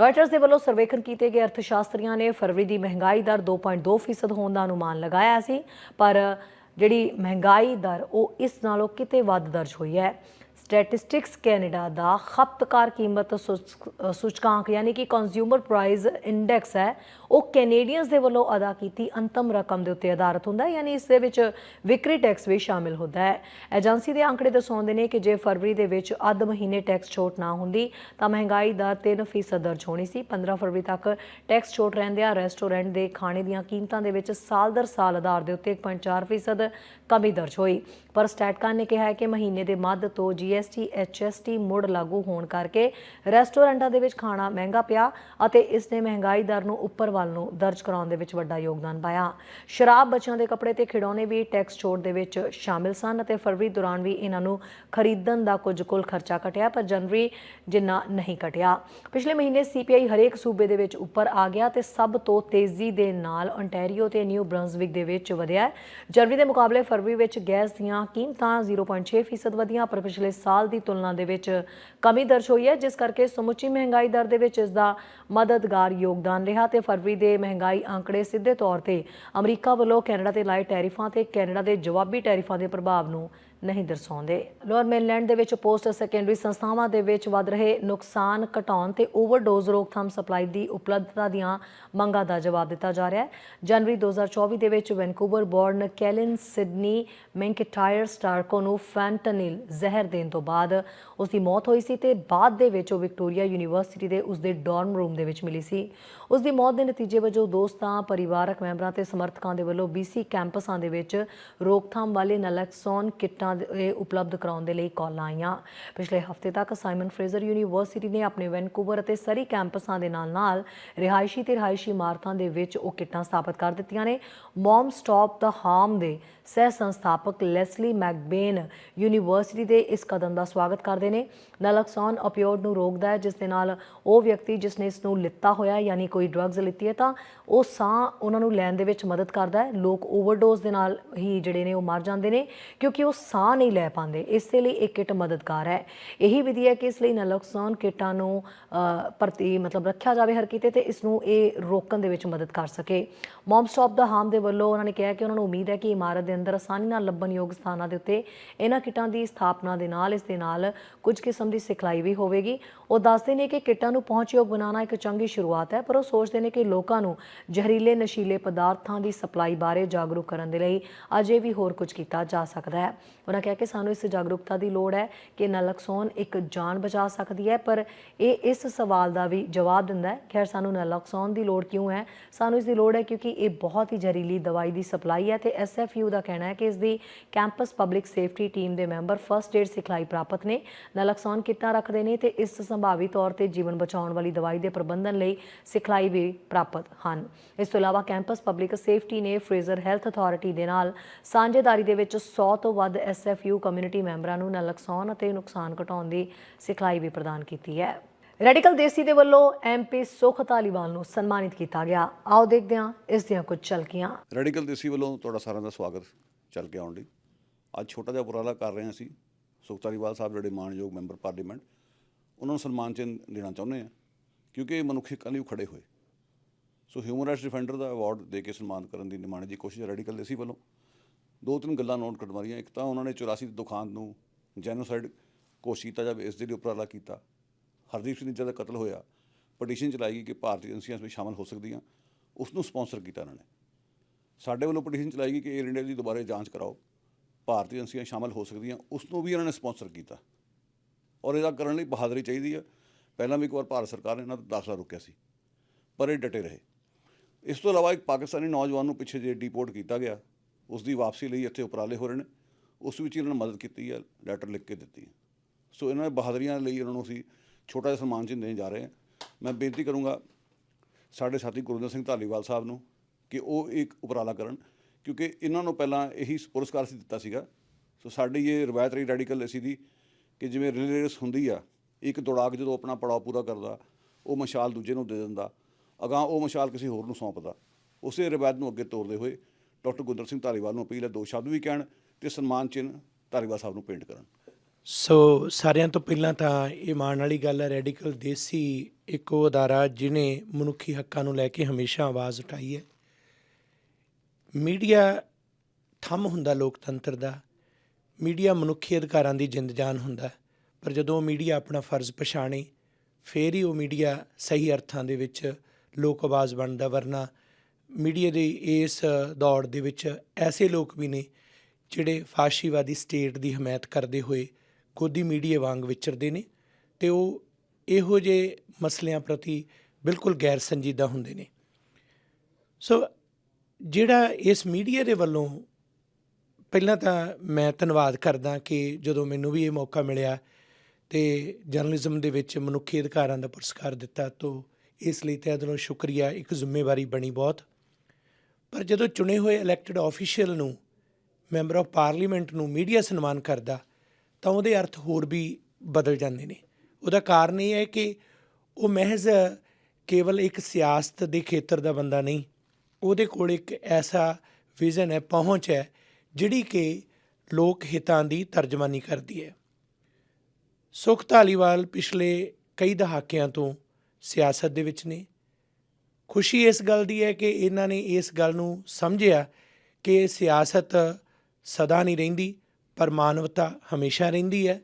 ਰਾਇਟਰਸ ਦੇ ਵੱਲੋਂ ਸਰਵੇਖਣ ਕੀਤੇ ਗਏ ਅਰਥਸ਼ਾਸਤਰੀਆਂ ਨੇ ਫਰਵਰੀ ਦੀ ਮਹਿੰਗਾਈ ਦਰ 2.2% ਹੋਣ ਦਾ ਅਨੁਮਾਨ ਲਗਾਇਆ ਸੀ, ਪਰ ਜਿਹੜੀ ਮਹਿੰਗਾਈ ਦਰ ਉਹ ਇਸ ਨਾਲੋਂ ਕਿਤੇ ਵੱਧ ਦਰਜ ਹੋਈ ਹੈ। ਸਟੈਟਿਸਟਿਕਸ ਕੈਨੇਡਾ ਦਾ ਖਪਤਕਾਰ ਕੀਮਤ ਸੂਚ- ਸੂਚਕਾਂਕ, ਯਾਨੀ ਕਿ ਕੰਜ਼ਿਊਮਰ ਪ੍ਰਾਈਸ ਇੰਡੈਕਸ ਹੈ, ਉਹ ਕੈਨੇਡੀਅਨਸ ਦੇ ਵੱਲੋਂ ਅਦਾ ਕੀਤੀ ਅੰਤਮ ਰਕਮ ਦੇ ਉੱਤੇ ਆਧਾਰਿਤ ਹੁੰਦਾ ਹੈ, ਯਾਨੀ ਇਸ ਦੇ ਵਿੱਚ ਵਿਕਰੀ ਟੈਕਸ ਵੀ ਸ਼ਾਮਿਲ ਹੁੰਦਾ ਹੈ। ਏਜੰਸੀ ਦੇ ਅੰਕੜੇ ਦਰਸਾਉਂਦੇ ਨੇ ਕਿ ਜੇ ਫਰਵਰੀ ਦੇ ਵਿੱਚ ਅੱਧ ਮਹੀਨੇ ਟੈਕਸ ਛੋਟ ਨਾ ਹੁੰਦੀ, ਤਾਂ ਮਹਿੰਗਾਈ ਦਰ 3% ਦਰਜ ਹੋਣੀ ਸੀ। 15 ਫਰਵਰੀ ਤੱਕ ਟੈਕਸ ਛੋਟ ਰਹਿੰਦਿਆਂ ਰੈਸਟੋਰੈਂਟ ਦੇ ਖਾਣੇ ਦੀਆਂ ਕੀਮਤਾਂ ਦੇ ਵਿੱਚ ਸਾਲ ਦਰ ਸਾਲ ਆਧਾਰ ਦੇ ਉੱਤੇ 1.4% ਕਮੀ ਦਰਜ ਹੋਈ। ਪਰ ਸਟੈਟਕਾ ਨੇ ਕਿਹਾ ਹੈ ਕਿ ਮਹੀਨੇ ਦੇ ਮੱਧ ਤੋਂ GST HST ਮੁੜ ਲਾਗੂ ਹੋਣ ਕਰਕੇ ਰੈਸਟੋਰੈਂਟਾਂ ਦੇ ਵਿੱਚ ਖਾਣਾ ਮਹਿੰਗਾ ਪਿਆ ਅਤੇ ਇਸ ਨੇ ਮਹਿੰਗਾਈ ਦਰ ਨੂੰ ਉੱਪਰ ਵੱਲ ਨੂੰ ਦਰਜ ਕਰਾਉਣ ਦੇ ਵਿੱਚ ਵੱਡਾ ਯੋਗਦਾਨ ਪਾਇਆ। ਸ਼ਰਾਬ ਬੱਚਿਆਂ ਦੇ ਕੱਪੜੇ ਤੇ ਖਿਡੌਣੇ ਵੀ ਟੈਕਸ ਛੋਟ ਦੇ ਵਿੱਚ ਸ਼ਾਮਿਲ ਸਨ ਅਤੇ ਫਰਵਰੀ ਦੌਰਾਨ ਵੀ ਇਹਨਾਂ ਨੂੰ ਖਰੀਦਣ ਦਾ ਕੁਝ ਕੁੱਲ ਖਰਚਾ ਘਟਿਆ, ਪਰ ਜਨਵਰੀ ਜਿੰਨਾ ਨਹੀਂ ਘਟਿਆ। ਪਿਛਲੇ ਮਹੀਨੇ CPI ਹਰੇਕ ਸੂਬੇ ਦੇ ਵਿੱਚ ਉੱਪਰ ਆ ਗਿਆ ਤੇ ਸਭ ਤੋਂ ਤੇਜ਼ੀ ਦੇ ਨਾਲ ontario ਤੇ ਨਿਊ ਬ੍ਰੰਸਵਿਕ ਦੇ ਵਿੱਚ ਵਧਿਆ ਜਨਵਰੀ ਦੇ ਮੁਕਾਬਲੇ ਫਰਵਰੀ ਵਿੱਚ ਗੈਸ ਦੀਆਂ ਕੀਮਤਾਂ 0.6% ਵਧੀਆਂ, ਪਰ ਪਿਛਲੇ ਸਾਲ ਦੀ ਤੁਲਨਾ ਦੇ ਵਿੱਚ ਕਮੀ ਦਰਜ ਹੋਈ ਹੈ, ਜਿਸ ਕਰਕੇ ਸਮੁੱਚੀ ਮਹਿੰਗਾਈ ਦਰ ਦੇ ਵਿੱਚ ਇਸ ਦਾ ਮਦਦਗਾਰ ਯੋਗਦਾਨ ਰਿਹਾ ਤੇ ਫਰਵਰੀ ਦੇ ਮਹਿੰਗਾਈ ਅੰਕੜੇ ਸਿੱਧੇ ਤੌਰ ਤੇ ਅਮਰੀਕਾ ਵੱਲੋਂ ਕੈਨੇਡਾ ਤੇ ਲਾਏ ਟੈਰਿਫਾਂ ਤੇ ਕੈਨੇਡਾ ਦੇ ਜਵਾਬੀ ਟੈਰਿਫਾਂ ਦੇ ਪ੍ਰਭਾਵ ਨੂੰ ਨਹੀਂ ਦਰਸਾਉਂਦੇ। ਲੋਅਰ ਮੇਨਲੈਂਡ ਦੇ ਵਿੱਚ ਪੋਸਟ ਸੈਕੰਡਰੀ ਸੰਸਥਾਵਾਂ ਦੇ ਵਿੱਚ ਵੱਧ ਰਹੇ ਨੁਕਸਾਨ ਘਟਾਉਣ ਤੇ ਓਵਰਡੋਜ਼ ਰੋਕਥਾਮ ਸਪਲਾਈ ਦੀ ਉਪਲਬਧਤਾ ਦੀਆਂ ਮੰਗਾਂ ਦਾ ਜਵਾਬ ਦਿੱਤਾ ਜਾ ਰਿਹਾ ਹੈ। ਜਨਵਰੀ 2024 ਦੇ ਵਿੱਚ Vancouver born Kaylin Sydney McIntyre Starko ਨੂੰ ਫੈਂਟਨਿਲ ਜ਼ਹਿਰ ਦੇਣ ਤੋਂ ਬਾਅਦ ਉਸ ਦੀ ਮੌਤ ਹੋਈ ਸੀ ਤੇ ਬਾਅਦ ਦੇ ਵਿੱਚ ਉਹ ਵਿਕਟੋਰੀਆ ਯੂਨੀਵਰਸਿਟੀ ਦੇ ਉਸ ਦੇ ਡਾਰਮ ਰੂਮ ਦੇ ਵਿੱਚ ਮਿਲੀ ਸੀ। ਉਸ ਦੀ ਮੌਤ ਦੇ ਨਤੀਜੇ ਵਜੋਂ ਦੋਸਤਾਂ, ਪਰਿਵਾਰਕ ਮੈਂਬਰਾਂ ਤੇ ਸਮਰਥਕਾਂ ਦੇ ਵੱਲੋਂ BC ਕੈਂਪਸਾਂ ਦੇ ਵਿੱਚ ਰੋਕਥਾਮ ਵਾਲੇ ਨਲੈਕਸੋਨ ਕਿੱਟਾਂ ਇਹ ਉਪਲਬਧ ਕਰਾਉਣ ਦੇ ਲਈ ਕਾਲਾਂ ਆਈਆਂ। ਪਿਛਲੇ ਹਫ਼ਤੇ ਤੱਕ ਸਾਈਮਨ ਫਰੇਜ਼ਰ ਯੂਨੀਵਰਸਿਟੀ ਨੇ ਆਪਣੇ ਵੈਨਕੂਵਰ ਅਤੇ ਸਰੀ ਕੈਂਪਸਾਂ ਦੇ ਨਾਲ-ਨਾਲ ਰਿਹਾਇਸ਼ੀ ਤੇ ਰਿਹਾਇਸ਼ੀ ਇਮਾਰਤਾਂ ਦੇ ਵਿੱਚ ਉਹ ਕਿੱਟਾਂ ਸਥਾਪਿਤ ਕਰ ਦਿੱਤੀਆਂ ਨੇ। ਮੌਮ ਸਟਾਪ ਦਾ ਹਾਰਮ ਦੇ ਸਹਿ ਸੰਸਥਾਪਕ ਲੈਸਲੀ ਮੈਕਬੇਨ ਯੂਨੀਵਰਸਿਟੀ ਦੇ ਇਸ ਕਦਮ ਦਾ ਸਵਾਗਤ ਕਰਦੇ ਨੇ। ਨਲਕਸੌਨ ਓਪੀਓਡ ਨੂੰ ਰੋਕਦਾ ਹੈ ਜਿਸ ਦੇ ਨਾਲ ਉਹ ਵਿਅਕਤੀ ਜਿਸ ਨੇ ਇਸ ਨੂੰ ਲਿੱਤਾ ਹੋਇਆ ਹੈ, ਯਾਨੀ ਕੋਈ ਡਰੱਗਸ ਲਿੱਤੀ ਹੈ ਤਾਂ ਉਹ ਸਾਹ ਉਹਨਾਂ ਨੂੰ ਲੈਣ ਦੇ ਵਿੱਚ ਮਦਦ ਕਰਦਾ ਹੈ। ਲੋਕ ਓਵਰਡੋਜ਼ ਦੇ ਨਾਲ ਹੀ ਜਿਹੜੇ ਨੇ ਉਹ ਮਰ ਜਾਂਦੇ ਨੇ ਕਿਉਂਕਿ ਉਹ ਸਾਹ ਨਹੀਂ ਲੈ ਪਾਉਂਦੇ, ਇਸੇ ਲਈ ਇਹ ਕਿਟ ਮਦਦਗਾਰ ਹੈ। ਇਹੀ ਵਿਧੀ ਹੈ ਕਿ ਇਸ ਲਈ ਨਲਕਸੌਨ ਕਿਟਾਂ ਨੂੰ ਪ੍ਰਤੀ ਮਤਲਬ ਰੱਖਿਆ ਜਾਵੇ ਹਰ ਕਿਤੇ ਤੇ ਇਸ ਨੂੰ ਇਹ ਰੋਕਣ ਦੇ ਵਿੱਚ ਮਦਦ ਕਰ ਸਕੇ। ਮੌਮ ਸਟਾਪ ਦਾ ਹਾਮ ਦੇ ਵੱਲੋਂ ਉਹਨਾਂ ਨੇ ਕਿਹਾ ਕਿ ਉਹਨਾਂ ਨੂੰ ਉਮੀਦ ਹੈ ਕਿ ਇਮਾਰਤ ਦੇ ਅੰਦਰ ਆਸਾਨੀ ਨਾਲ ਲੱਭਣ ਯੋਗ ਸਥਾਨਾਂ ਦੇ ਉੱਤੇ ਇਹਨਾਂ ਕਿਟਾਂ ਦੀ ਸਥਾਪਨਾ ਦੇ ਨਾਲ, ਇਸ ਦੇ ਨਾਲ ਕੁਝ ਕਿਸਮ ਦੀ ਸਿਖਲਾਈ ਵੀ ਹੋਵੇਗੀ। ਉਹ ਦੱਸਦੇ ਨੇ ਕਿ ਕਿਟਾਂ ਨੂੰ ਪਹੁੰਚਯੋਗ ਬਣਾਉਣਾ ਇੱਕ ਚੰਗੀ ਸ਼ੁਰੂਆਤ ਹੈ, ਪਰ ਉਹ ਸੋਚਦੇ ਨੇ ਕਿ ਲੋਕਾਂ ਨੂੰ ਜ਼ਹਿਰੀਲੇ ਨਸ਼ੀਲੇ ਪਦਾਰਥਾਂ ਦੀ ਸਪਲਾਈ ਬਾਰੇ ਜਾਗਰੂਕ ਕਰਨ ਦੇ ਲਈ ਅਜੇ ਵੀ ਹੋਰ ਕੁਝ ਕੀਤਾ ਜਾ ਸਕਦਾ ਹੈ। ਉਹਨਾਂ ਕਿਹਾ ਕਿ ਸਾਨੂੰ ਇਸ ਜਾਗਰੂਕਤਾ ਦੀ ਲੋੜ ਹੈ ਕਿ ਨਲਕਸੋਨ ਇੱਕ ਜਾਨ ਬਚਾ ਸਕਦੀ ਹੈ, ਪਰ ਇਹ ਇਸ ਸਵਾਲ ਦਾ ਵੀ ਜਵਾਬ ਦਿੰਦਾ ਹੈ। ਖੈਰ, ਸਾਨੂੰ ਨਲਕਸੋਨ ਦੀ ਲੋੜ ਕਿਉਂ ਹੈ? ਸਾਨੂੰ ਇਸ ਦੀ ਲੋੜ ਹੈ ਕਿਉਂਕਿ ਇਹ ਬਹੁਤ ਹੀ ਜ਼ਹਿਰੀਲੀ ਦਵਾਈ ਦੀ ਸਪਲਾਈ ਹੈ ਤੇ ਐਸਐਫਯੂ ਦਾ ਕਹਿਣਾ ਹੈ ਕਿ ਇਸ ਦੀ ਕੈਂਪਸ ਪਬਲਿਕ ਸੇਫਟੀ ਟੀਮ ਦੇ ਮੈਂਬਰ ਫਰਸਟ ਏਡ ਸਿਖਲਾਈ ਪ੍ਰਾਪਤ ਨੇ। ਨਲਕਸੋਨ ਕਿੱਟਾਂ ਰੱਖਦੇ ਨੇ ਤੇ ਇਸ ਸੰਭਾਵੀ ਤੌਰ ਤੇ ਜੀਵਨ ਬਚਾਉਣ ਵਾਲੀ ਦਵਾਈ ਦੇ ਪ੍ਰਬੰਧਨ ਲਈ ਸਿਖਲਾਈ ਵੀ ਪ੍ਰਾਪਤ ਹਨ। ਇਸ ਤੋਂ ਇਲਾਵਾ ਕੈਂਪਸ ਪਬਲਿਕ ਸੇਫਟੀ ਨੇ ਫਰੇਜ਼ਰ ਹੈਲਥ ਅਥਾਰਟੀ ਦੇ ਨਾਲ ਸਾਂਝੇਦਾਰੀ ਦੇ ਵਿੱਚ 100 ਤੋਂ ਵੱਧ ਐਸਐਫਯੂ ਕਮਿਊਨਿਟੀ ਮੈਂਬਰਾਂ ਨੂੰ ਨਲਕਸੋਨ ਅਤੇ ਨੁਕਸਾਨ ਘਟਾਉਣ ਦੀ ਸਿਖਲਾਈ ਵੀ ਪ੍ਰਦਾਨ ਕੀਤੀ ਹੈ। ਰੈਡੀਕਲ ਦੇਸੀ ਦੇ ਵੱਲੋਂ ਐਮਪੀ ਸੁਖ ਧਾਲੀਵਾਲ ਨੂੰ ਸਨਮਾਨਿਤ ਕੀਤਾ ਗਿਆ। ਆਓ ਦੇਖਦੇ ਹਾਂ ਇਸ ਦੀਆਂ ਕੁਝ ਝਲਕੀਆਂ। ਰੈਡੀਕਲ ਦੇਸੀ ਵੱਲੋਂ ਤੁਹਾਡਾ ਸਾਰਿਆਂ ਦਾ ਸਵਾਗਤ ਚੱਲ ਕੇ ਆਉਣ ਲਈ। ਅੱਜ ਛੋਟਾ ਜਿਹਾ ਉਪਰਾਲਾ ਕਰ ਰਹੇ ਹਾਂ ਅਸੀਂ। ਸੁਖਤਾਰੀਵਾਲ ਸਾਹਿਬ ਜਿਹੜੇ ਮਾਨਯੋਗ ਮੈਂਬਰ ਪਾਰਲੀਮੈਂਟ, ਉਹਨਾਂ ਨੂੰ ਸਨਮਾਨ ਚਿੰਨ੍ਹ ਦੇਣਾ ਚਾਹੁੰਦੇ ਹਾਂ ਕਿਉਂਕਿ ਇਹ ਮਨੁੱਖੀ ਹੱਕਾਂ ਲਈ ਖੜੇ ਹੋਏ। ਸੋ ਹਿਊਮਨ ਰਾਈਟਸ ਡਿਫੈਂਡਰ ਦਾ ਅਵਾਰਡ ਦੇ ਕੇ ਸਨਮਾਨ ਕਰਨ ਦੀ ਨਿਮਾਣੇ ਦੀ ਕੋਸ਼ਿਸ਼ ਰੈਡੀਕਲ ਦੇਸੀ ਵੱਲੋਂ। ਦੋ ਤਿੰਨ ਗੱਲਾਂ ਨੋਟ ਕਰਵਾਈਆਂ ਇੱਕ ਤਾਂ ਉਹਨਾਂ ਨੇ 84 ਦੀ ਦੁਕਾਨ ਨੂੰ ਜੈਨੋਸਾਈਡ ਕੋਸ਼ਿਸ਼ ਕੀਤਾ ਜਾਵੇ ਇਸ ਦੇ ਲਈ ਉਪਰਾਲਾ ਕੀਤਾ। ਹਰਦੀਪ ਸਿੰਘ ਨਿੱਜਰ ਦਾ ਕਤਲ ਹੋਇਆ। ਪਟੀਸ਼ਨ ਚਲਾਈ ਗਈ ਕਿ ਭਾਰਤੀ ਏਜੰਸੀਆਂ ਇਸ ਵਿੱਚ ਸ਼ਾਮਲ ਹੋ ਸਕਦੀਆਂ। ਉਸ ਨੂੰ ਸਪਾਂਸਰ ਕੀਤਾ ਇਹਨਾਂ ਨੇ। ਸਾਡੇ ਵੱਲੋਂ ਪਟੀਸ਼ਨ ਚਲਾਈ ਗਈ ਕਿ 에ਅਰ ਇੰਡੀਆ ਦੀ ਦੁਬਾਰੇ ਜਾਂਚ ਕਰਾਓ। ਭਾਰਤੀ ਏਜੰਸੀਆਂ ਸ਼ਾਮਲ ਹੋ ਸਕਦੀਆਂ। ਉਸ ਨੂੰ ਵੀ ਇਹਨਾਂ ਨੇ ਸਪਾਂਸਰ ਕੀਤਾ। ਔਰ ਇਹਦਾ ਕਰਨ ਲਈ ਬਹਾਦਰੀ ਚਾਹੀਦੀ ਹੈ ਪਹਿਲਾਂ ਵੀ ਇੱਕ ਵਾਰ ਭਾਰਤ ਸਰਕਾਰ ਨੇ ਇਹਨਾਂ ਦਾ ਦਾਖਲਾ ਰੋਕਿਆ ਸੀ। ਪਰ ਇਹ ਡਟੇ ਰਹੇ। ਇਸ ਤੋਂ ਇਲਾਵਾ ਇੱਕ ਪਾਕਿਸਤਾਨੀ ਨੌਜਵਾਨ ਨੂੰ ਪਿੱਛੇ ਜੇ ਡਿਪੋਰਟ ਕੀਤਾ ਗਿਆ। ਉਸ ਦੀ ਵਾਪਸੀ ਲਈ ਇੱਥੇ ਉਪਰਾਲੇ ਹੋ ਰਹੇ ਨੇ, ਉਸ ਵਿੱਚ ਇਹਨਾਂ ਨੇ ਮਦਦ ਕੀਤੀ ਹੈ ਲੈਟਰ ਲਿਖ ਕੇ ਦਿੱਤੀ ਸੋ ਇਹਨਾਂ ਦੇ ਬਹਾਦਰੀਆਂ ਲਈ ਇਹਨਾਂ ਨੂੰ ਅਸੀਂ ਛੋਟਾ ਜਿਹਾ ਸਨਮਾਨ ਚਿੰਨ੍ਹ ਦੇਣ ਜਾ ਰਹੇ ਹਾਂ। ਮੈਂ ਬੇਨਤੀ ਕਰੂੰਗਾ ਸਾਡੇ ਸਾਥੀ ਗੁਰਵਿੰਦਰ ਸਿੰਘ ਧਾਲੀਵਾਲ ਸਾਹਿਬ ਨੂੰ ਕਿ ਉਹ ਇੱਕ ਉਪਰਾਲਾ ਕਰਨ, ਕਿਉਂਕਿ ਇਹਨਾਂ ਨੂੰ ਪਹਿਲਾਂ ਇਹੀ ਪੁਰਸਕਾਰ ਸੀ ਦਿੱਤਾ ਸੀਗਾ। ਸੋ ਸਾਡੀ ਇਹ ਰਵਾਇਤ ਰਹੀ ਰੈਡੀਕਲ ਅਸੀਂ ਦੀ ਕਿ ਜਿਵੇਂ ਰਿਲੇ ਰੇਸ ਹੁੰਦੀ ਆ, ਇੱਕ ਦੌੜਾਕ ਜਦੋਂ ਆਪਣਾ ਪੜਾਅ ਪੂਰਾ ਕਰਦਾ, ਉਹ ਮਸ਼ਾਲ ਦੂਜੇ ਨੂੰ ਦੇ ਦਿੰਦਾ, ਅਗਾਂਹ ਉਹ ਮਸ਼ਾਲ ਕਿਸੇ ਹੋਰ ਨੂੰ ਸੌਂਪਦਾ, ਉਸੇ ਰਵਾਇਤ ਨੂੰ ਅੱਗੇ ਤੋਰਦੇ ਹੋਏ ਡਾਕਟਰ ਗੁਰਦਰ ਸਿੰਘ ਧਾਰੀਵਾਲ ਨੂੰ ਅਪੀਲ ਹੈ ਦੋ ਸ਼ਬਦ ਵੀ ਕਹਿਣ ਤੇ ਸਨਮਾਨ ਚਿੰਨ੍ਹ ਧਾਲੀਵਾਲ ਸਾਹਿਬ ਨੂੰ ਪੇਂਟ ਕਰਨ। ਸੋ ਸਾਰਿਆਂ ਤੋਂ ਪਹਿਲਾਂ ਤਾਂ ਇਹ ਮਾਣ ਵਾਲੀ ਗੱਲ ਹੈ, ਰੈਡੀਕਲ ਦੇਸੀ ਇੱਕ ਉਹ ਅਦਾਰਾ ਜਿਨੇ ਮਨੁੱਖੀ ਹੱਕਾਂ ਨੂੰ ਲੈ ਕੇ ਹਮੇਸ਼ਾ ਆਵਾਜ਼ ਉਠਾਈ ਹੈ। ਮੀਡੀਆ ਥੰਮ ਹੁੰਦਾ ਲੋਕਤੰਤਰ ਦਾ, ਮੀਡੀਆ ਮਨੁੱਖੀ ਅਧਿਕਾਰਾਂ ਦੀ ਜਿੰਦ ਜਾਨ ਹੁੰਦਾ, ਪਰ ਜਦੋਂ ਮੀਡੀਆ ਆਪਣਾ ਫਰਜ਼ ਪਛਾਣੇ, ਫੇਰ ਹੀ ਉਹ ਮੀਡੀਆ ਸਹੀ ਅਰਥਾਂ ਦੇ ਵਿੱਚ ਲੋਕ ਆਵਾਜ਼ ਬਣਦਾ, ਵਰਨਾ ਮੀਡੀਆ ਦੇ ਇਸ ਦੌੜ ਦੇ ਵਿੱਚ ਐਸੇ ਲੋਕ ਵੀ ਨੇ ਜਿਹੜੇ ਫਾਸ਼ੀਵਾਦੀ ਸਟੇਟ ਦੀ ਹਮਾਇਤ ਕਰਦੇ ਹੋਏ ਗੋਦੀ ਹੀ ਮੀਡੀਆ ਵਾਂਗ ਵਿਚਰਦੇ ਨੇ ਤੇ ਉਹ ਇਹੋ ਜਿਹੇ ਮਸਲਿਆਂ ਪ੍ਰਤੀ ਬਿਲਕੁਲ ਗੈਰ ਸੰਜੀਦਾ ਹੁੰਦੇ ਨੇ। ਸੋ ਜਿਹੜਾ ਇਸ ਮੀਡੀਆ ਦੇ ਵੱਲੋਂ ਪਹਿਲਾਂ ਤਾਂ ਮੈਂ ਧੰਨਵਾਦ ਕਰਦਾ ਕਿ ਜਦੋਂ ਮੈਨੂੰ ਵੀ ਇਹ ਮੌਕਾ ਮਿਲਿਆ ਤੇ ਜਰਨਲਿਜ਼ਮ ਦੇ ਵਿੱਚ ਮਨੁੱਖੀ ਅਧਿਕਾਰਾਂ ਦਾ ਪੁਰਸਕਾਰ ਦਿੱਤਾ, ਤੋਂ ਇਸ ਲਈ ਤਹਿ ਦਿਲੋਂ ਸ਼ੁਕਰੀਆ, ਇੱਕ ਜ਼ਿੰਮੇਵਾਰੀ ਬਣੀ ਬਹੁਤ। ਪਰ ਜਦੋਂ ਚੁਣੇ ਹੋਏ ਇਲੈਕਟਿਡ ਆਫੀਸ਼ੀਅਲ ਨੂੰ ਮੈਂਬਰ ਆਫ ਪਾਰਲੀਮੈਂਟ ਨੂੰ ਮੀਡੀਆ ਸਨਮਾਨ ਕਰਦਾ, ਤਾਂ ਉਹਦੇ ਅਰਥ ਹੋਰ ਵੀ ਬਦਲ ਜਾਂਦੇ ਨੇ। ਉਹਦਾ ਕਾਰਨ ਇਹ ਹੈ ਕਿ ਉਹ ਮਹਿਜ਼ ਕੇਵਲ ਇੱਕ ਸਿਆਸਤ ਦੇ ਖੇਤਰ ਦਾ ਬੰਦਾ ਨਹੀਂ, ਉਹਦੇ ਕੋਲ ਇੱਕ ਐਸਾ ਵਿਜ਼ਨ ਹੈ, ਪਹੁੰਚ ਹੈ, ਜਿਹੜੀ ਕਿ ਲੋਕ ਹਿੱਤਾਂ ਦੀ ਤਰਜਮਾਨੀ ਕਰਦੀ ਹੈ। ਸੁਖ ਧਾਲੀਵਾਲ ਪਿਛਲੇ ਕਈ ਦਹਾਕਿਆਂ ਤੋਂ ਸਿਆਸਤ ਦੇ ਵਿੱਚ ਨੇ। ਖੁਸ਼ੀ ਇਸ ਗੱਲ ਦੀ ਹੈ ਕਿ ਇਹਨਾਂ ਨੇ ਇਸ ਗੱਲ ਨੂੰ ਸਮਝਿਆ ਕਿ ਸਿਆਸਤ ਸਦਾ ਨਹੀਂ ਰਹਿੰਦੀ, ਪਰ ਮਾਨਵਤਾ ਹਮੇਸ਼ਾ ਰਹਿੰਦੀ ਹੈ।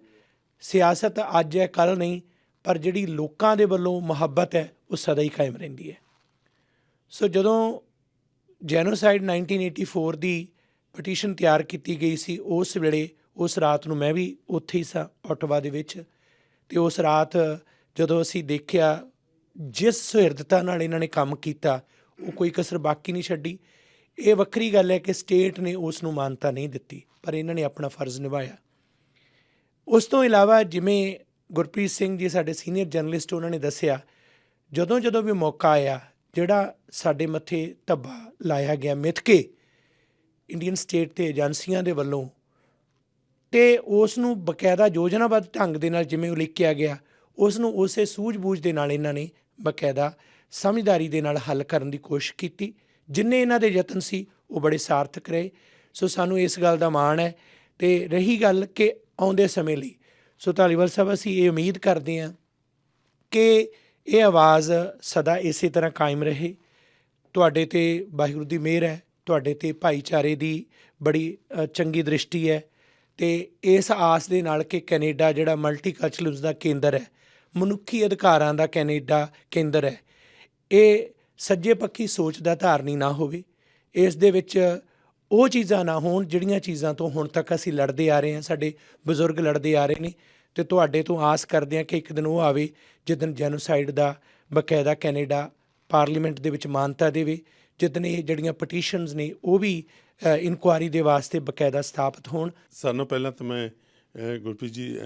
ਸਿਆਸਤ ਅੱਜ ਹੈ ਕੱਲ ਨਹੀਂ, ਪਰ ਜਿਹੜੀ ਲੋਕਾਂ ਦੇ ਵੱਲੋਂ ਮੁਹੱਬਤ ਹੈ, ਉਹ ਸਦਾ ਹੀ ਕਾਇਮ ਰਹਿੰਦੀ ਹੈ। ਸੋ ਜਦੋਂ ਜੈਨੋਸਾਈਡ 1984 ਦੀ ਪਟੀਸ਼ਨ ਤਿਆਰ ਕੀਤੀ ਗਈ ਸੀ, ਉਸ ਵੇਲੇ, ਉਸ ਰਾਤ ਨੂੰ ਮੈਂ ਵੀ ਉੱਥੇ ਹੀ ਸਾਂ ਆਟਵਾ ਦੇ ਵਿੱਚ। ਤੇ ਉਸ ਰਾਤ ਜਦੋਂ ਅਸੀਂ ਦੇਖਿਆ ਜਿਸ ਸੁਹਿਰਦਤਾ ਨਾਲ ਇਹਨਾਂ ਨੇ ਕੰਮ ਕੀਤਾ, ਉਹ ਕੋਈ ਕਸਰ ਬਾਕੀ ਨਹੀਂ ਛੱਡੀ। ਇਹ ਵੱਖਰੀ ਗੱਲ ਹੈ ਕਿ ਸਟੇਟ ਨੇ ਉਸ ਨੂੰ ਮਾਨਤਾ ਨਹੀਂ ਦਿੱਤੀ, ਪਰ ਇਹਨਾਂ ਨੇ ਆਪਣਾ ਫਰਜ਼ ਨਿਭਾਇਆ। ਉਸ ਤੋਂ ਇਲਾਵਾ ਜਿਵੇਂ ਗੁਰਪ੍ਰੀਤ ਸਿੰਘ ਜੀ ਸਾਡੇ ਸੀਨੀਅਰ ਜਰਨਲਿਸਟ ਉਹਨਾਂ ਨੇ ਦੱਸਿਆ, ਜਦੋਂ ਜਦੋਂ ਵੀ ਮੌਕਾ ਆਇਆ, ਜਿਹੜਾ ਸਾਡੇ ਮੱਥੇ ਧੱਬਾ ਲਾਇਆ ਗਿਆ ਮਿੱਥ ਕੇ, ਇੰਡੀਅਨ ਸਟੇਟ ਤੇ ਏਜੰਸੀਆਂ ਦੇ ਵੱਲੋਂ, ਤੇ ਉਸ ਨੂੰ ਬਕਾਇਦਾ ਯੋਜਨਾਬੱਧ ਢੰਗ ਦੇ ਨਾਲ ਜਿਵੇਂ ਉਲੀਕਿਆ ਗਿਆ ਉਸ ਨੂੰ ਉਸੇ ਸੂਝ-ਬੂਝ ਦੇ ਨਾਲ ਇਹਨਾਂ ਨੇ ਬਕਾਇਦਾ ਸਮਝਦਾਰੀ ਦੇ ਨਾਲ ਹੱਲ ਕਰਨ ਦੀ ਕੋਸ਼ਿਸ਼ ਕੀਤੀ। ਜਿੰਨੇ ਇਹਨਾਂ ਦੇ ਯਤਨ ਸੀ, ਉਹ ਬੜੇ ਸਾਰਥਕ ਰਹੇ। ਸੋ ਸਾਨੂੰ ਇਸ ਗੱਲ ਦਾ ਮਾਣ ਹੈ ਤੇ ਰਹੀ ਗੱਲ ਕਿ ਆਉਂਦੇ ਸਮੇਂ ਲਈ, ਸੋ ਧਾਲੀਵਾਲ ਸਾਹਿਬ, ਅਸੀਂ ਇਹ ਉਮੀਦ ਕਰਦੇ ਹਾਂ ਕਿ ਇਹ ਆਵਾਜ਼ ਸਦਾ ਇਸੇ ਤਰ੍ਹਾਂ ਕਾਇਮ ਰਹੇ। ਤੁਹਾਡੇ ਤੇ ਵਾਹਿਗੁਰੂ ਦੀ ਮਿਹਰ ਹੈ, ਤੁਹਾਡੇ ਤੇ ਭਾਈਚਾਰੇ ਦੀ ਬੜੀ ਚੰਗੀ ਦ੍ਰਿਸ਼ਟੀ ਹੈ ਤੇ ਇਸ ਆਸ ਦੇ ਨਾਲ ਕਿ ਕੈਨੇਡਾ ਜਿਹੜਾ ਮਲਟੀਕਲਚਰਲਿਜ਼ਮ ਦਾ ਕੇਂਦਰ ਹੈ ਮਨੁੱਖੀ ਅਧਿਕਾਰਾਂ ਦਾ ਕੈਨੇਡਾ ਕੇਂਦਰ ਹੈ। ਇਹ ਸੱਜੇ ਪੱਖੀ ਸੋਚ ਦਾ ਧਾਰਨੀ ਨਾ ਹੋਵੇ। ਇਸ ਦੇ ਵਿੱਚ ਉਹ ਚੀਜ਼ਾਂ ਨਾ ਹੋਣ ਜਿਹੜੀਆਂ ਚੀਜ਼ਾਂ ਤੋਂ ਹੁਣ ਤੱਕ ਅਸੀਂ ਲੜਦੇ ਆ ਰਹੇ ਹਾਂ, ਸਾਡੇ ਬਜ਼ੁਰਗ ਲੜਦੇ ਆ ਰਹੇ ਨੇ ਤੇ ਤੁਹਾਡੇ ਤੋਂ ਆਸ ਕਰਦੇ ਹਾਂ ਕਿ ਇੱਕ ਦਿਨ ਉਹ ਆਵੇ ਜਿੱਦਨ ਜੈਨੋਸਾਈਡ ਦਾ ਬਕਾਇਦਾ ਕੈਨੇਡਾ ਪਾਰਲੀਮੈਂਟ ਦੇ ਵਿੱਚ ਮਾਨਤਾ ਦੇਵੇ। ਜਿੱਦਨ ਇਹ ਜਿਹੜੀਆਂ ਪਟੀਸ਼ਨਸ ਨੇ ਉਹ ਵੀ ਇਨਕੁਆਰੀ ਦੇ ਵਾਸਤੇ ਬਕਾਇਦਾ ਸਥਾਪਿਤ ਹੋਣ। ਸਾਰਿਆਂ ਨਾਲੋਂ ਪਹਿਲਾਂ ਤਾਂ ਮੈਂ ਗੁਰਪ੍ਰੀਤ ਜੀ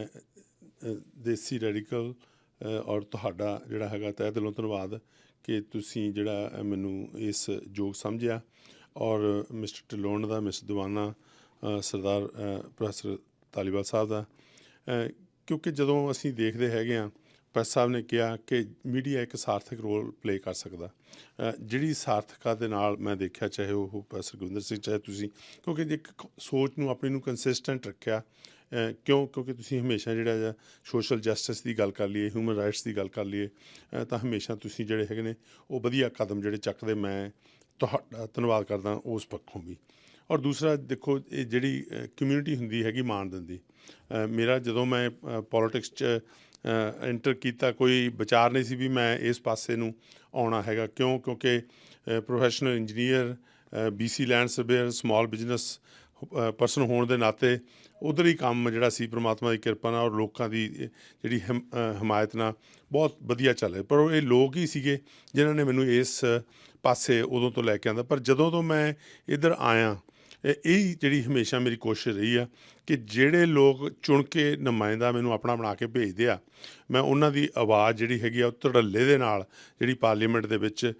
ਦੇਸੀ ਰੈਡੀਕਲ ਔਰ ਤੁਹਾਡਾ ਜਿਹੜਾ ਹੈਗਾ ਤਹਿ ਦਿਲੋਂ ਧੰਨਵਾਦ ਕਿ ਤੁਸੀਂ ਜਿਹੜਾ ਮੈਨੂੰ ਇਸ ਯੋਗ ਸਮਝਿਆ। ਔਰ ਮਿਸਟਰ ਢਿੱਲੋਂ ਦਾ ਮਿਸ ਦੀਵਾਨਾ ਸਰਦਾਰ ਪ੍ਰੋਫੈਸਰ ਤਾਲੀਵਾਲ ਸਾਹਿਬ ਦਾ ਕਿਉਂਕਿ ਜਦੋਂ ਅਸੀਂ ਦੇਖਦੇ ਹੈਗੇ ਆ ਪ੍ਰੈਸ ਸਾਹਿਬ ਨੇ ਕਿਹਾ ਕਿ ਮੀਡੀਆ ਇੱਕ ਸਾਰਥਕ ਰੋਲ ਪਲੇ ਕਰ ਸਕਦਾ। ਜਿਹੜੀ ਸਾਰਥਕਤਾ ਦੇ ਨਾਲ ਮੈਂ ਦੇਖਿਆ, ਚਾਹੇ ਉਹ ਪ੍ਰੋਫੈਸਰ ਗੁਰਿੰਦਰ ਸਿੰਘ, ਚਾਹੇ ਤੁਸੀਂ, ਕਿਉਂਕਿ ਇੱਕ ਸੋਚ ਨੂੰ ਆਪਣੀ ਨੂੰ ਕੰਸਿਸਟੈਂਟ ਰੱਖਿਆ ਕਿਉਂ, ਕਿਉਂਕਿ ਤੁਸੀਂ ਹਮੇਸ਼ਾ ਜਿਹੜਾ ਆ ਸੋਸ਼ਲ ਜਸਟਿਸ ਦੀ ਗੱਲ ਕਰ ਲਈਏ ਹਿਊਮਨ ਰਾਈਟਸ ਦੀ ਗੱਲ ਕਰ ਲਈਏ ਤਾਂ ਹਮੇਸ਼ਾ ਤੁਸੀਂ ਜਿਹੜੇ ਹੈਗੇ ਨੇ, ਉਹ ਵਧੀਆ ਕਦਮ ਜਿਹੜੇ ਚੱਕਦੇ ਮੈਂ ਤੁਹਾਡਾ ਧੰਨਵਾਦ ਕਰਦਾ ਉਸ ਪੱਖੋਂ ਵੀ। ਔਰ ਦੂਸਰਾ, ਦੇਖੋ, ਇਹ ਜਿਹੜੀ ਕਮਿਊਨਿਟੀ ਹੁੰਦੀ ਹੈਗੀ ਮਾਣ ਦਿੰਦੀ। ਮੇਰਾ ਜਦੋਂ ਮੈਂ ਪੋਲਿਟਿਕਸ 'ਚ ਐਂਟਰ ਕੀਤਾ, ਕੋਈ ਵਿਚਾਰ ਨਹੀਂ ਸੀ ਵੀ ਮੈਂ ਇਸ ਪਾਸੇ ਨੂੰ ਆਉਣਾ ਹੈਗਾ। ਕਿਉਂ? ਕਿਉਂਕਿ professional engineer BC land surveyor small business person ਹੋਣ ਦੇ ਨਾਤੇ ਉਧਰ ਹੀ ਕੰਮ ਜਿਹੜਾ ਸੀ ਪ੍ਰਮਾਤਮਾ ਦੀ ਕਿਰਪਾ ਨਾਲ ਔਰ ਲੋਕਾਂ ਦੀ ਜਿਹੜੀ ਹਮ- ਅ, ਹਮਾਇਤ ਨਾਲ ਬਹੁਤ ਵਧੀਆ ਚੱਲ ਰਿਹਾ। ਪਰ ਉਹ ਇਹ ਲੋਕ ਹੀ ਸੀਗੇ ਜਿਨ੍ਹਾਂ ਨੇ ਮੈਨੂੰ ਇਸ ਪਾਸੇ ਉਦੋਂ ਤੋਂ ਲੈ ਕੇ ਆਂਦਾ। ਪਰ ਜਦੋਂ ਤੋਂ ਮੈਂ ਇੱਧਰ ਆਇਆ ਇਹ ਇਹ ਜਿਹੜੀ ਹਮੇਸ਼ਾ ਮੇਰੀ ਕੋਸ਼ਿਸ਼ ਰਹੀ ਆ ਕਿ ਜਿਹੜੇ ਲੋਕ ਚੁਣ ਕੇ ਨੁਮਾਇੰਦਾ ਮੈਨੂੰ ਆਪਣਾ ਬਣਾ ਕੇ ਭੇਜਦੇ ਆ, ਮੈਂ ਉਹਨਾਂ ਦੀ ਆਵਾਜ਼ ਜਿਹੜੀ ਹੈਗੀ ਆ ਉਹ ਧੜੱਲੇ ਦੇ ਨਾਲ ਜਿਹੜੀ ਪਾਰਲੀਮੈਂਟ ਦੇ ਵਿੱਚ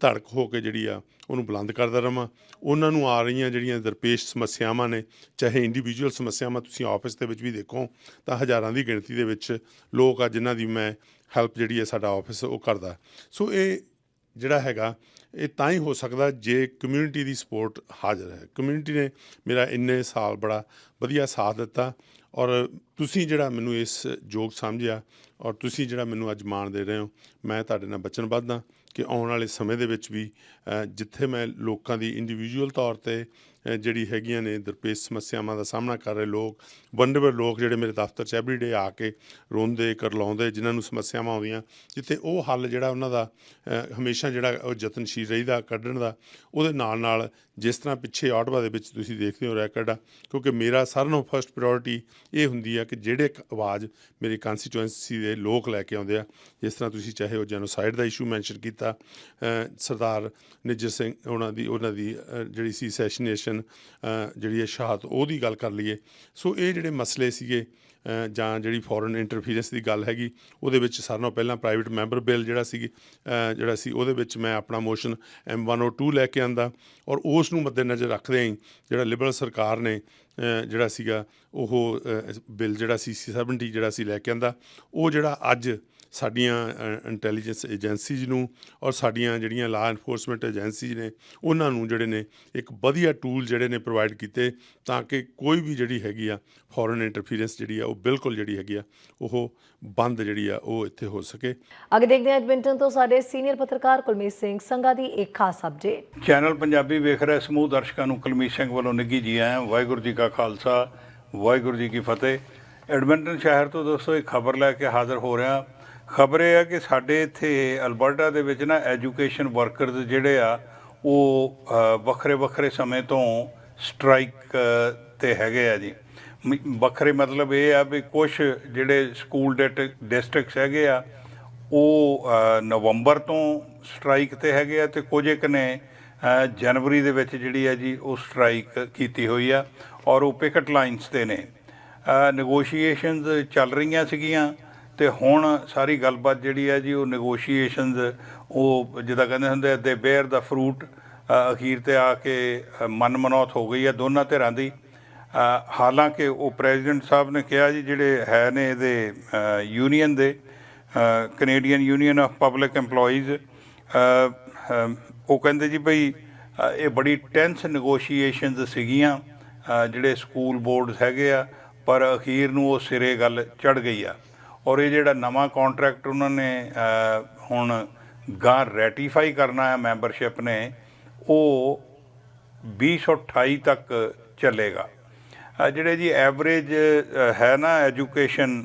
ਧੜਕ ਹੋ ਕੇ ਜਿਹੜੀ ਆ ਉਹਨੂੰ ਬੁਲੰਦ ਕਰਦਾ ਰਵਾਂ। ਉਹਨਾਂ ਨੂੰ ਆ ਰਹੀਆਂ ਜਿਹੜੀਆਂ ਦਰਪੇਸ਼ ਸਮੱਸਿਆਵਾਂ ਨੇ, ਚਾਹੇ ਇੰਡੀਵਿਜੂਅਲ ਸਮੱਸਿਆਵਾਂ ਤੁਸੀਂ ਆਫਿਸ ਦੇ ਵਿੱਚ ਵੀ ਦੇਖੋ, ਤਾਂ ਹਜ਼ਾਰਾਂ ਦੀ ਗਿਣਤੀ ਦੇ ਵਿੱਚ ਲੋਕ ਆ ਜਿਨ੍ਹਾਂ ਦੀ ਮੈਂ ਹੈਲਪ ਜਿਹੜੀ ਹੈ ਸਾਡਾ ਆਫਿਸ ਉਹ ਕਰਦਾ। ਸੋ ਇਹ ਜਿਹੜਾ ਹੈਗਾ ਇਹ ਤਾਂ ਹੀ ਹੋ ਸਕਦਾ ਜੇ ਕਮਿਊਨਿਟੀ ਦੀ ਸਪੋਰਟ ਹਾਜ਼ਰ ਹੈ। ਕਮਿਊਨਿਟੀ ਨੇ ਮੇਰਾ ਇੰਨੇ ਸਾਲ ਬੜਾ ਵਧੀਆ ਸਾਥ ਦਿੱਤਾ ਔਰ ਤੁਸੀਂ ਜਿਹੜਾ ਮੈਨੂੰ ਇਸ ਯੋਗ ਸਮਝਿਆ ਔਰ ਤੁਸੀਂ ਜਿਹੜਾ ਮੈਨੂੰ ਅੱਜ ਮਾਣ ਦੇ ਰਹੇ ਹੋ, ਮੈਂ ਤੁਹਾਡੇ ਨਾਲ ਬਚਨਬੱਧ ਹਾਂ ਕਿ ਆਉਣ ਵਾਲੇ ਸਮੇਂ ਦੇ ਵਿੱਚ ਵੀ ਜਿੱਥੇ ਮੈਂ ਲੋਕਾਂ ਦੀ ਇੰਡੀਵਿਜੂਅਲ ਤੌਰ ਤੇ ਜਿਹੜੀ ਹੈਗੀਆਂ ਨੇ ਦਰਪੇਸ਼ ਸਮੱਸਿਆਵਾਂ ਦਾ ਸਾਹਮਣਾ ਕਰ ਰਹੇ ਲੋਕ ਵਨਰੇਬਲ ਲੋਕ ਜਿਹੜੇ ਮੇਰੇ ਦਫ਼ਤਰ 'ਚ ਐਵਰੀਡੇ ਆ ਕੇ ਰੋਂਦੇ, ਕਰਲਾਉਂਦੇ, ਜਿਨ੍ਹਾਂ ਨੂੰ ਸਮੱਸਿਆਵਾਂ ਆਉਂਦੀਆਂ, ਜਿੱਥੇ ਉਹ ਹੱਲ ਜਿਹੜਾ ਉਹਨਾਂ ਦਾ ਹਮੇਸ਼ਾ ਜਿਹੜਾ ਉਹ ਯਤਨਸ਼ੀਲ ਰਹੀਦਾ, ਕੱਢਣ ਦਾ, ਉਹਦੇ ਨਾਲ ਨਾਲ ਜਿਸ ਤਰ੍ਹਾਂ ਪਿੱਛੇ ਆਟਵਾ ਦੇ ਵਿੱਚ ਤੁਸੀਂ ਦੇਖਦੇ ਹੋ ਰੈਕਡ ਆ, ਕਿਉਂਕਿ ਮੇਰਾ ਸਾਰਿਆਂ ਨਾਲੋਂ ਫਸਟ ਪ੍ਰਾਇੋਰਟੀ ਇਹ ਹੁੰਦੀ ਆ ਕਿ ਜਿਹੜੇ ਇੱਕ ਆਵਾਜ਼ ਮੇਰੇ ਕੰਸਟੀਚੁਐਂਸੀ ਦੇ ਲੋਕ ਲੈ ਕੇ ਆਉਂਦੇ ਆ, ਜਿਸ ਤਰ੍ਹਾਂ ਤੁਸੀਂ ਚਾਹੇ ਉਹ ਜੈਨੋਸਾਈਡ ਦਾ ਇਸ਼ੂ ਮੈਂਸ਼ਨ ਕੀਤਾ ਸਰਦਾਰ ਨਿੱਜਰ ਸਿੰਘ, ਉਹਨਾਂ ਦੀ ਉਹਨਾਂ ਦੀ ਜਿਹੜੀ ਸੀ ਸੈਸ਼ਨੇਸ਼ਨ ਜਿਹੜੀ ਹੈ ਸ਼ਹਾਦਤ ਉਹਦੀ ਗੱਲ ਕਰ ਲਈਏ। ਸੋ ਇਹ ਜਿਹੜੇ ਮਸਲੇ ਸੀਗੇ ਜਾਂ ਜਿਹੜੀ ਫੋਰਨ ਇੰਟਰਫੀਰੈਂਸ ਦੀ ਗੱਲ ਹੈਗੀ, ਉਹਦੇ ਵਿੱਚ ਸਾਰਿਆਂ ਨਾਲੋਂ ਪਹਿਲਾਂ ਪ੍ਰਾਈਵੇਟ ਮੈਂਬਰ ਬਿੱਲ ਜਿਹੜਾ ਸੀ ਜਿਹੜਾ ਸੀ, ਉਹਦੇ ਵਿੱਚ ਮੈਂ ਆਪਣਾ ਮੋਸ਼ਨ M102 ਲੈ ਕੇ ਆਂਦਾ ਔਰ ਉਸ ਨੂੰ ਮੱਦੇਨਜ਼ਰ ਰੱਖਦੇ ਹੀ ਜਿਹੜਾ ਲਿਬਰਲ ਸਰਕਾਰ ਨੇ ਜਿਹੜਾ ਸੀਗਾ, ਉਹ ਬਿੱਲ ਜਿਹੜਾ ਸੀ 70 ਜਿਹੜਾ ਸੀ ਲੈ ਕੇ ਆਂਦਾ। ਉਹ ਜਿਹੜਾ ਅੱਜ ਸਾਡੀਆਂ ਇੰਟੈਲੀਜੈਂਸ ਏਜੰਸੀਜ਼ ਨੂੰ ਔਰ ਸਾਡੀਆਂ ਜਿਹੜੀਆਂ ਲਾ ਐਨਫੋਰਸਮੈਂਟ ਏਜੰਸੀਜ਼ ਨੇ ਉਹਨਾਂ ਨੂੰ ਜਿਹੜੇ ਨੇ ਇੱਕ ਵਧੀਆ ਟੂਲ ਜਿਹੜੇ ਨੇ ਪ੍ਰੋਵਾਈਡ ਕੀਤੇ ਤਾਂ ਕਿ ਕੋਈ ਵੀ ਜਿਹੜੀ ਹੈਗੀ ਆ ਫੋਰਨ ਇੰਟਰਫੀਰੈਂਸ ਜਿਹੜੀ ਆ ਉਹ ਬਿਲਕੁਲ ਜਿਹੜੀ ਹੈਗੀ ਆ ਉਹ ਬੰਦ ਜਿਹੜੀ ਆ ਉਹ ਇੱਥੇ ਹੋ ਸਕੇ। ਅੱਗੇ ਦੇਖਦੇ ਹਾਂ ਐਡਮਿੰਟਨ ਤੋਂ ਸਾਡੇ ਸੀਨੀਅਰ ਪੱਤਰਕਾਰ ਕੁਲਮੀਤ ਸਿੰਘ ਸੰਘਾ ਦੀ ਇੱਕ ਖਾਸ ਅਪਡੇਟ ਚੈਨਲ ਪੰਜਾਬੀ ਵੇਖ ਰਹੇ ਸਮੂਹ ਦਰਸ਼ਕਾਂ ਨੂੰ ਕੁਲਮੀਤ ਸਿੰਘ ਵੱਲੋਂ ਨਿੱਘੀ ਜੀ ਆਇਆਂ ਵਾਹਿਗੁਰੂ ਜੀ ਕਾ ਖਾਲਸਾ ਵਾਹਿਗੁਰੂ ਜੀ ਕੀ ਫਤਿਹ। ਐਡਮਿੰਟਨ ਸ਼ਹਿਰ ਤੋਂ ਦੋਸਤੋ ਇੱਕ ਖਬਰ ਲੈ ਕੇ ਹਾਜ਼ਰ ਹੋ ਰਿਹਾ। ਖਬਰ ਇਹ ਹੈ ਕਿ ਸਾਡੇ ਇੱਥੇ ਅਲਬਰਟਾ ਦੇ ਵਿੱਚ ਨਾ ਐਜੂਕੇਸ਼ਨ ਵਰਕਰਸ ਜਿਹੜੇ ਆ, ਉਹ ਵੱਖਰੇ ਵੱਖਰੇ ਸਮੇਂ ਤੋਂ ਸਟ੍ਰਾਈਕ ਤੇ ਹੈਗੇ ਆ ਜੀ। ਵੱਖਰੇ ਮਤਲਬ ਇਹ ਆ ਵੀ ਕੁਝ ਜਿਹੜੇ ਸਕੂਲ ਡਿਸਟ੍ਰਿਕਟਸ ਹੈਗੇ ਆ, ਉਹ ਨਵੰਬਰ ਤੋਂ ਸਟ੍ਰਾਈਕ ਤੇ ਹੈਗੇ ਆ ਤੇ ਕੁਝ ਇੱਕ ਨੇ ਜਨਵਰੀ ਦੇ ਵਿੱਚ ਜਿਹੜੀ ਹੈ ਜੀ, ਉਹ ਸਟ੍ਰਾਈਕ ਕੀਤੀ ਹੋਈ ਆ ਔਰ ਉਹ ਪਿਕਟ ਲਾਈਨਸ ਤੇ ਨੇ। ਨੈਗੋਸ਼ੀਏਸ਼ਨਸ ਚੱਲ ਰਹੀਆਂ ਸੀਗੀਆਂ। ਤੇ ਹੁਣ ਸਾਰੀ ਗੱਲਬਾਤ ਜਿਹੜੀ ਹੈ ਜੀ ਉਹ ਨੈਗੋਸ਼ੀਏਸ਼ਨਸ ਉਹ ਜਿੱਦਾਂ ਕਹਿੰਦੇ ਹੁੰਦੇ ਆ ਦੇ ਬੇਅਰ ਦਾ ਫਰੂਟ ਅਖੀਰ ਤੇ ਆ ਕੇ ਅ, ਮਨਮਨੌਤ ਹੋ ਗਈ ਹੈ ਦੋਨਾਂ ਧਿਰਾਂ ਦੀ। ਹਾਲਾਂਕਿ ਉਹ ਪ੍ਰੈਜ਼ੀਡੈਂਟ ਸਾਹਿਬ ਨੇ ਕਿਹਾ ਜੀ ਜਿਹੜੇ ਹੈ ਨੇ ਇਹਦੇ ਯੂਨੀਅਨ ਦੇ Canadian union of public EMPLOYEES ਉਹ ਕਹਿੰਦੇ ਜੀ ਭਈ ਇਹ ਬੜੀ ਟੈਂਸ ਨੈਗੋਸ਼ੀਏਸ਼ਨਸ ਸੀਗੀਆਂ ਜਿਹੜੇ ਸਕੂਲ ਬੋਰਡਸ ਹੈਗੇ ਆ ਪਰ ਅਖੀਰ ਨੂੰ ਉਹ ਸਿਰੇ ਗੱਲ ਚੜ ਗਈ ਆ। ਔਰ ਇਹ ਜਿਹੜਾ ਨਵਾਂ ਕੰਟਰੈਕਟ ਉਹਨਾਂ ਨੇ ਹੁਣ ਗਾਂ ਰੈਟੀਫਾਈ ਕਰਨਾ ਹੈ ਮੈਂਬਰਸ਼ਿਪ ਨੇ, ਉਹ 2028 ਤੱਕ ਚੱਲੇਗਾ। ਜਿਹੜੇ ਜੀ ਐਵਰੇਜ ਹੈ ਨਾ ਐਜੂਕੇਸ਼ਨ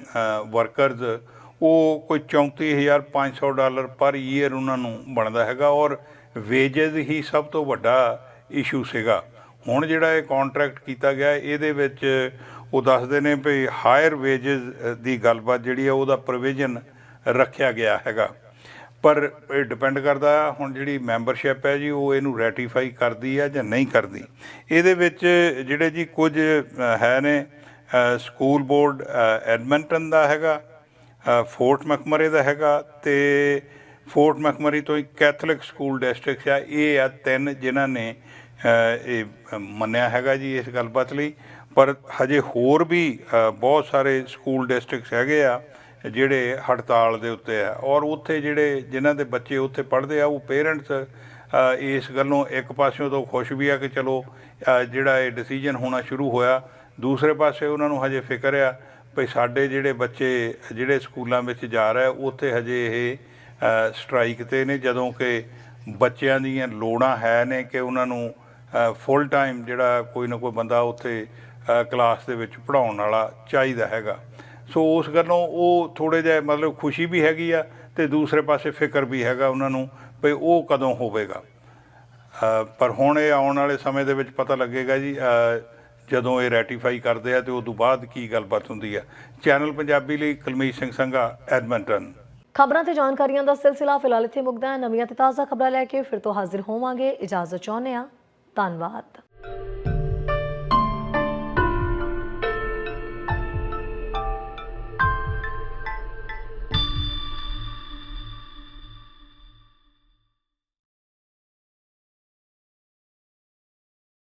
ਵਰਕਰਸ ਉਹ ਕੋਈ 34500 ਡਾਲਰ ਪਰ ਈਅਰ ਉਹਨਾਂ ਨੂੰ ਬਣਦਾ ਹੈਗਾ ਔਰ ਵੇਜਸ ਹੀ ਸਭ ਤੋਂ ਵੱਡਾ ਇਸ਼ੂ ਸੀਗਾ। ਹੁਣ ਜਿਹੜਾ ਇਹ ਕੰਟਰੈਕਟ ਕੀਤਾ ਗਿਆ, ਇਹਦੇ ਵਿੱਚ ਉਹ ਦੱਸਦੇ ਨੇ ਵੀ ਹਾਇਰ ਵੇਜਸ ਦੀ ਗੱਲਬਾਤ ਜਿਹੜੀ ਆ, ਉਹਦਾ ਪ੍ਰੋਵੀਜ਼ਨ ਰੱਖਿਆ ਗਿਆ ਹੈਗਾ। ਪਰ ਇਹ ਡਿਪੈਂਡ ਕਰਦਾ ਹੁਣ ਜਿਹੜੀ ਮੈਂਬਰਸ਼ਿਪ ਹੈ ਜੀ, ਉਹ ਇਹਨੂੰ ਰੈਟੀਫਾਈ ਕਰਦੀ ਹੈ ਜਾਂ ਨਹੀਂ ਕਰਦੀ। ਇਹਦੇ ਵਿੱਚ ਜਿਹੜੇ ਜੀ ਕੁਝ ਹੈ ਨੇ ਸਕੂਲ ਬੋਰਡ ਐਡਮਿੰਟਨ ਦਾ ਹੈਗਾ ਫੋਰਟ ਮੈਕਮਰੇ ਦਾ ਹੈਗਾ ਤੇ ਫੋਰਟ ਮੈਕਮਰੀ ਤੋਂ ਇੱਕ ਕੈਥੋਲਿਕ ਸਕੂਲ ਡਿਸਟ੍ਰਿਕਟ ਆ। ਇਹ ਆ ਤਿੰਨ ਜਿਨ੍ਹਾਂ ਨੇ ਇਹ ਮੰਨਿਆ ਹੈਗਾ ਜੀ ਇਸ ਗੱਲਬਾਤ ਲਈ। ਪਰ ਹਜੇ ਹੋਰ ਵੀ ਬਹੁਤ ਸਾਰੇ ਸਕੂਲ ਡਿਸਟ੍ਰਿਕਟਸ ਹੈਗੇ ਆ, ਜਿਹੜੇ ਹੜਤਾਲ ਦੇ ਉੱਤੇ ਆ। ਔਰ ਉੱਥੇ ਜਿਹੜੇ ਜਿਨ੍ਹਾਂ ਦੇ ਬੱਚੇ ਉੱਥੇ ਪੜ੍ਹਦੇ ਆ, ਉਹ ਪੇਰੈਂਟਸ ਇਸ ਗੱਲੋਂ ਇੱਕ ਪਾਸਿਓਂ ਤੋਂ ਖੁਸ਼ ਵੀ ਆ ਕਿ ਚਲੋ ਜਿਹੜਾ ਇਹ ਡਿਸੀਜਨ ਹੋਣਾ ਸ਼ੁਰੂ ਹੋਇਆ, ਦੂਸਰੇ ਪਾਸੇ ਉਹਨਾਂ ਨੂੰ ਹਜੇ ਫਿਕਰ ਆ ਭਈ ਸਾਡੇ ਜਿਹੜੇ ਬੱਚੇ, ਜਿਹੜੇ ਸਕੂਲਾਂ ਵਿੱਚ ਜਾ ਰਹੇ ਉੱਥੇ ਹਜੇ ਇਹ ਸਟ੍ਰਾਈਕ ਤੇ ਨੇ, ਜਦੋਂ ਕਿ ਬੱਚਿਆਂ ਦੀਆਂ ਲੋੜਾਂ ਹੈ ਨੇ ਕਿ ਉਹਨਾਂ ਨੂੰ ਫੁੱਲ ਟਾਈਮ ਜਿਹੜਾ ਕੋਈ ਨਾ ਕੋਈ ਬੰਦਾ ਉੱਥੇ ਕਲਾਸ ਦੇ ਵਿੱਚ ਪੜਾਉਣ ਵਾਲਾ ਚਾਹੀਦਾ ਹੈਗਾ। ਸੋ ਉਸ ਗੱਲੋਂ ਉਹ ਥੋੜੇ ਜਿਹਾ ਮਤਲਬ ਖੁਸ਼ੀ ਵੀ ਹੈਗੀ ਆ ਤੇ ਦੂਸਰੇ ਪਾਸੇ ਫਿਕਰ ਵੀ ਹੈਗਾ ਉਹਨਾਂ ਨੂੰ ਵੀ ਉਹ ਕਦੋਂ ਹੋਵੇਗਾ। ਪਰ ਹੁਣ ਇਹ ਆਉਣ ਵਾਲੇ ਸਮੇਂ ਦੇ ਵਿੱਚ ਪਤਾ ਲੱਗੇਗਾ ਜੀ ਜਦੋਂ ਇਹ ਰੈਟੀਫਾਈ ਕਰਦੇ ਆ ਤੇ ਉਸ ਤੋਂ ਬਾਅਦ ਕੀ ਗੱਲਬਾਤ ਹੁੰਦੀ ਆ। ਚੈਨਲ ਪੰਜਾਬੀ ਲਈ ਕੁਲਮੀਤ ਸਿੰਘ ਸੰਘਾ ਐਡਮਿੰਟਨ ਖਬਰਾਂ ਤੇ ਜਾਣਕਾਰੀਆਂ ਦਾ ਸਿਲਸਿਲਾ ਫਿਲਹਾਲ ਇੱਥੇ ਮੁੱਕਦਾ ਹੈ। ਨਵੀਆਂ ਤੇ ਤਾਜ਼ਾ ਖਬਰਾਂ ਲੈ ਕੇ ਫਿਰ ਤੋਂ ਹਾਜ਼ਰ ਹੋਵਾਂਗੇ। ਇਜਾਜ਼ਤ ਚਾਹੁੰਦੇ ਹਾਂ। ਧੰਨਵਾਦ।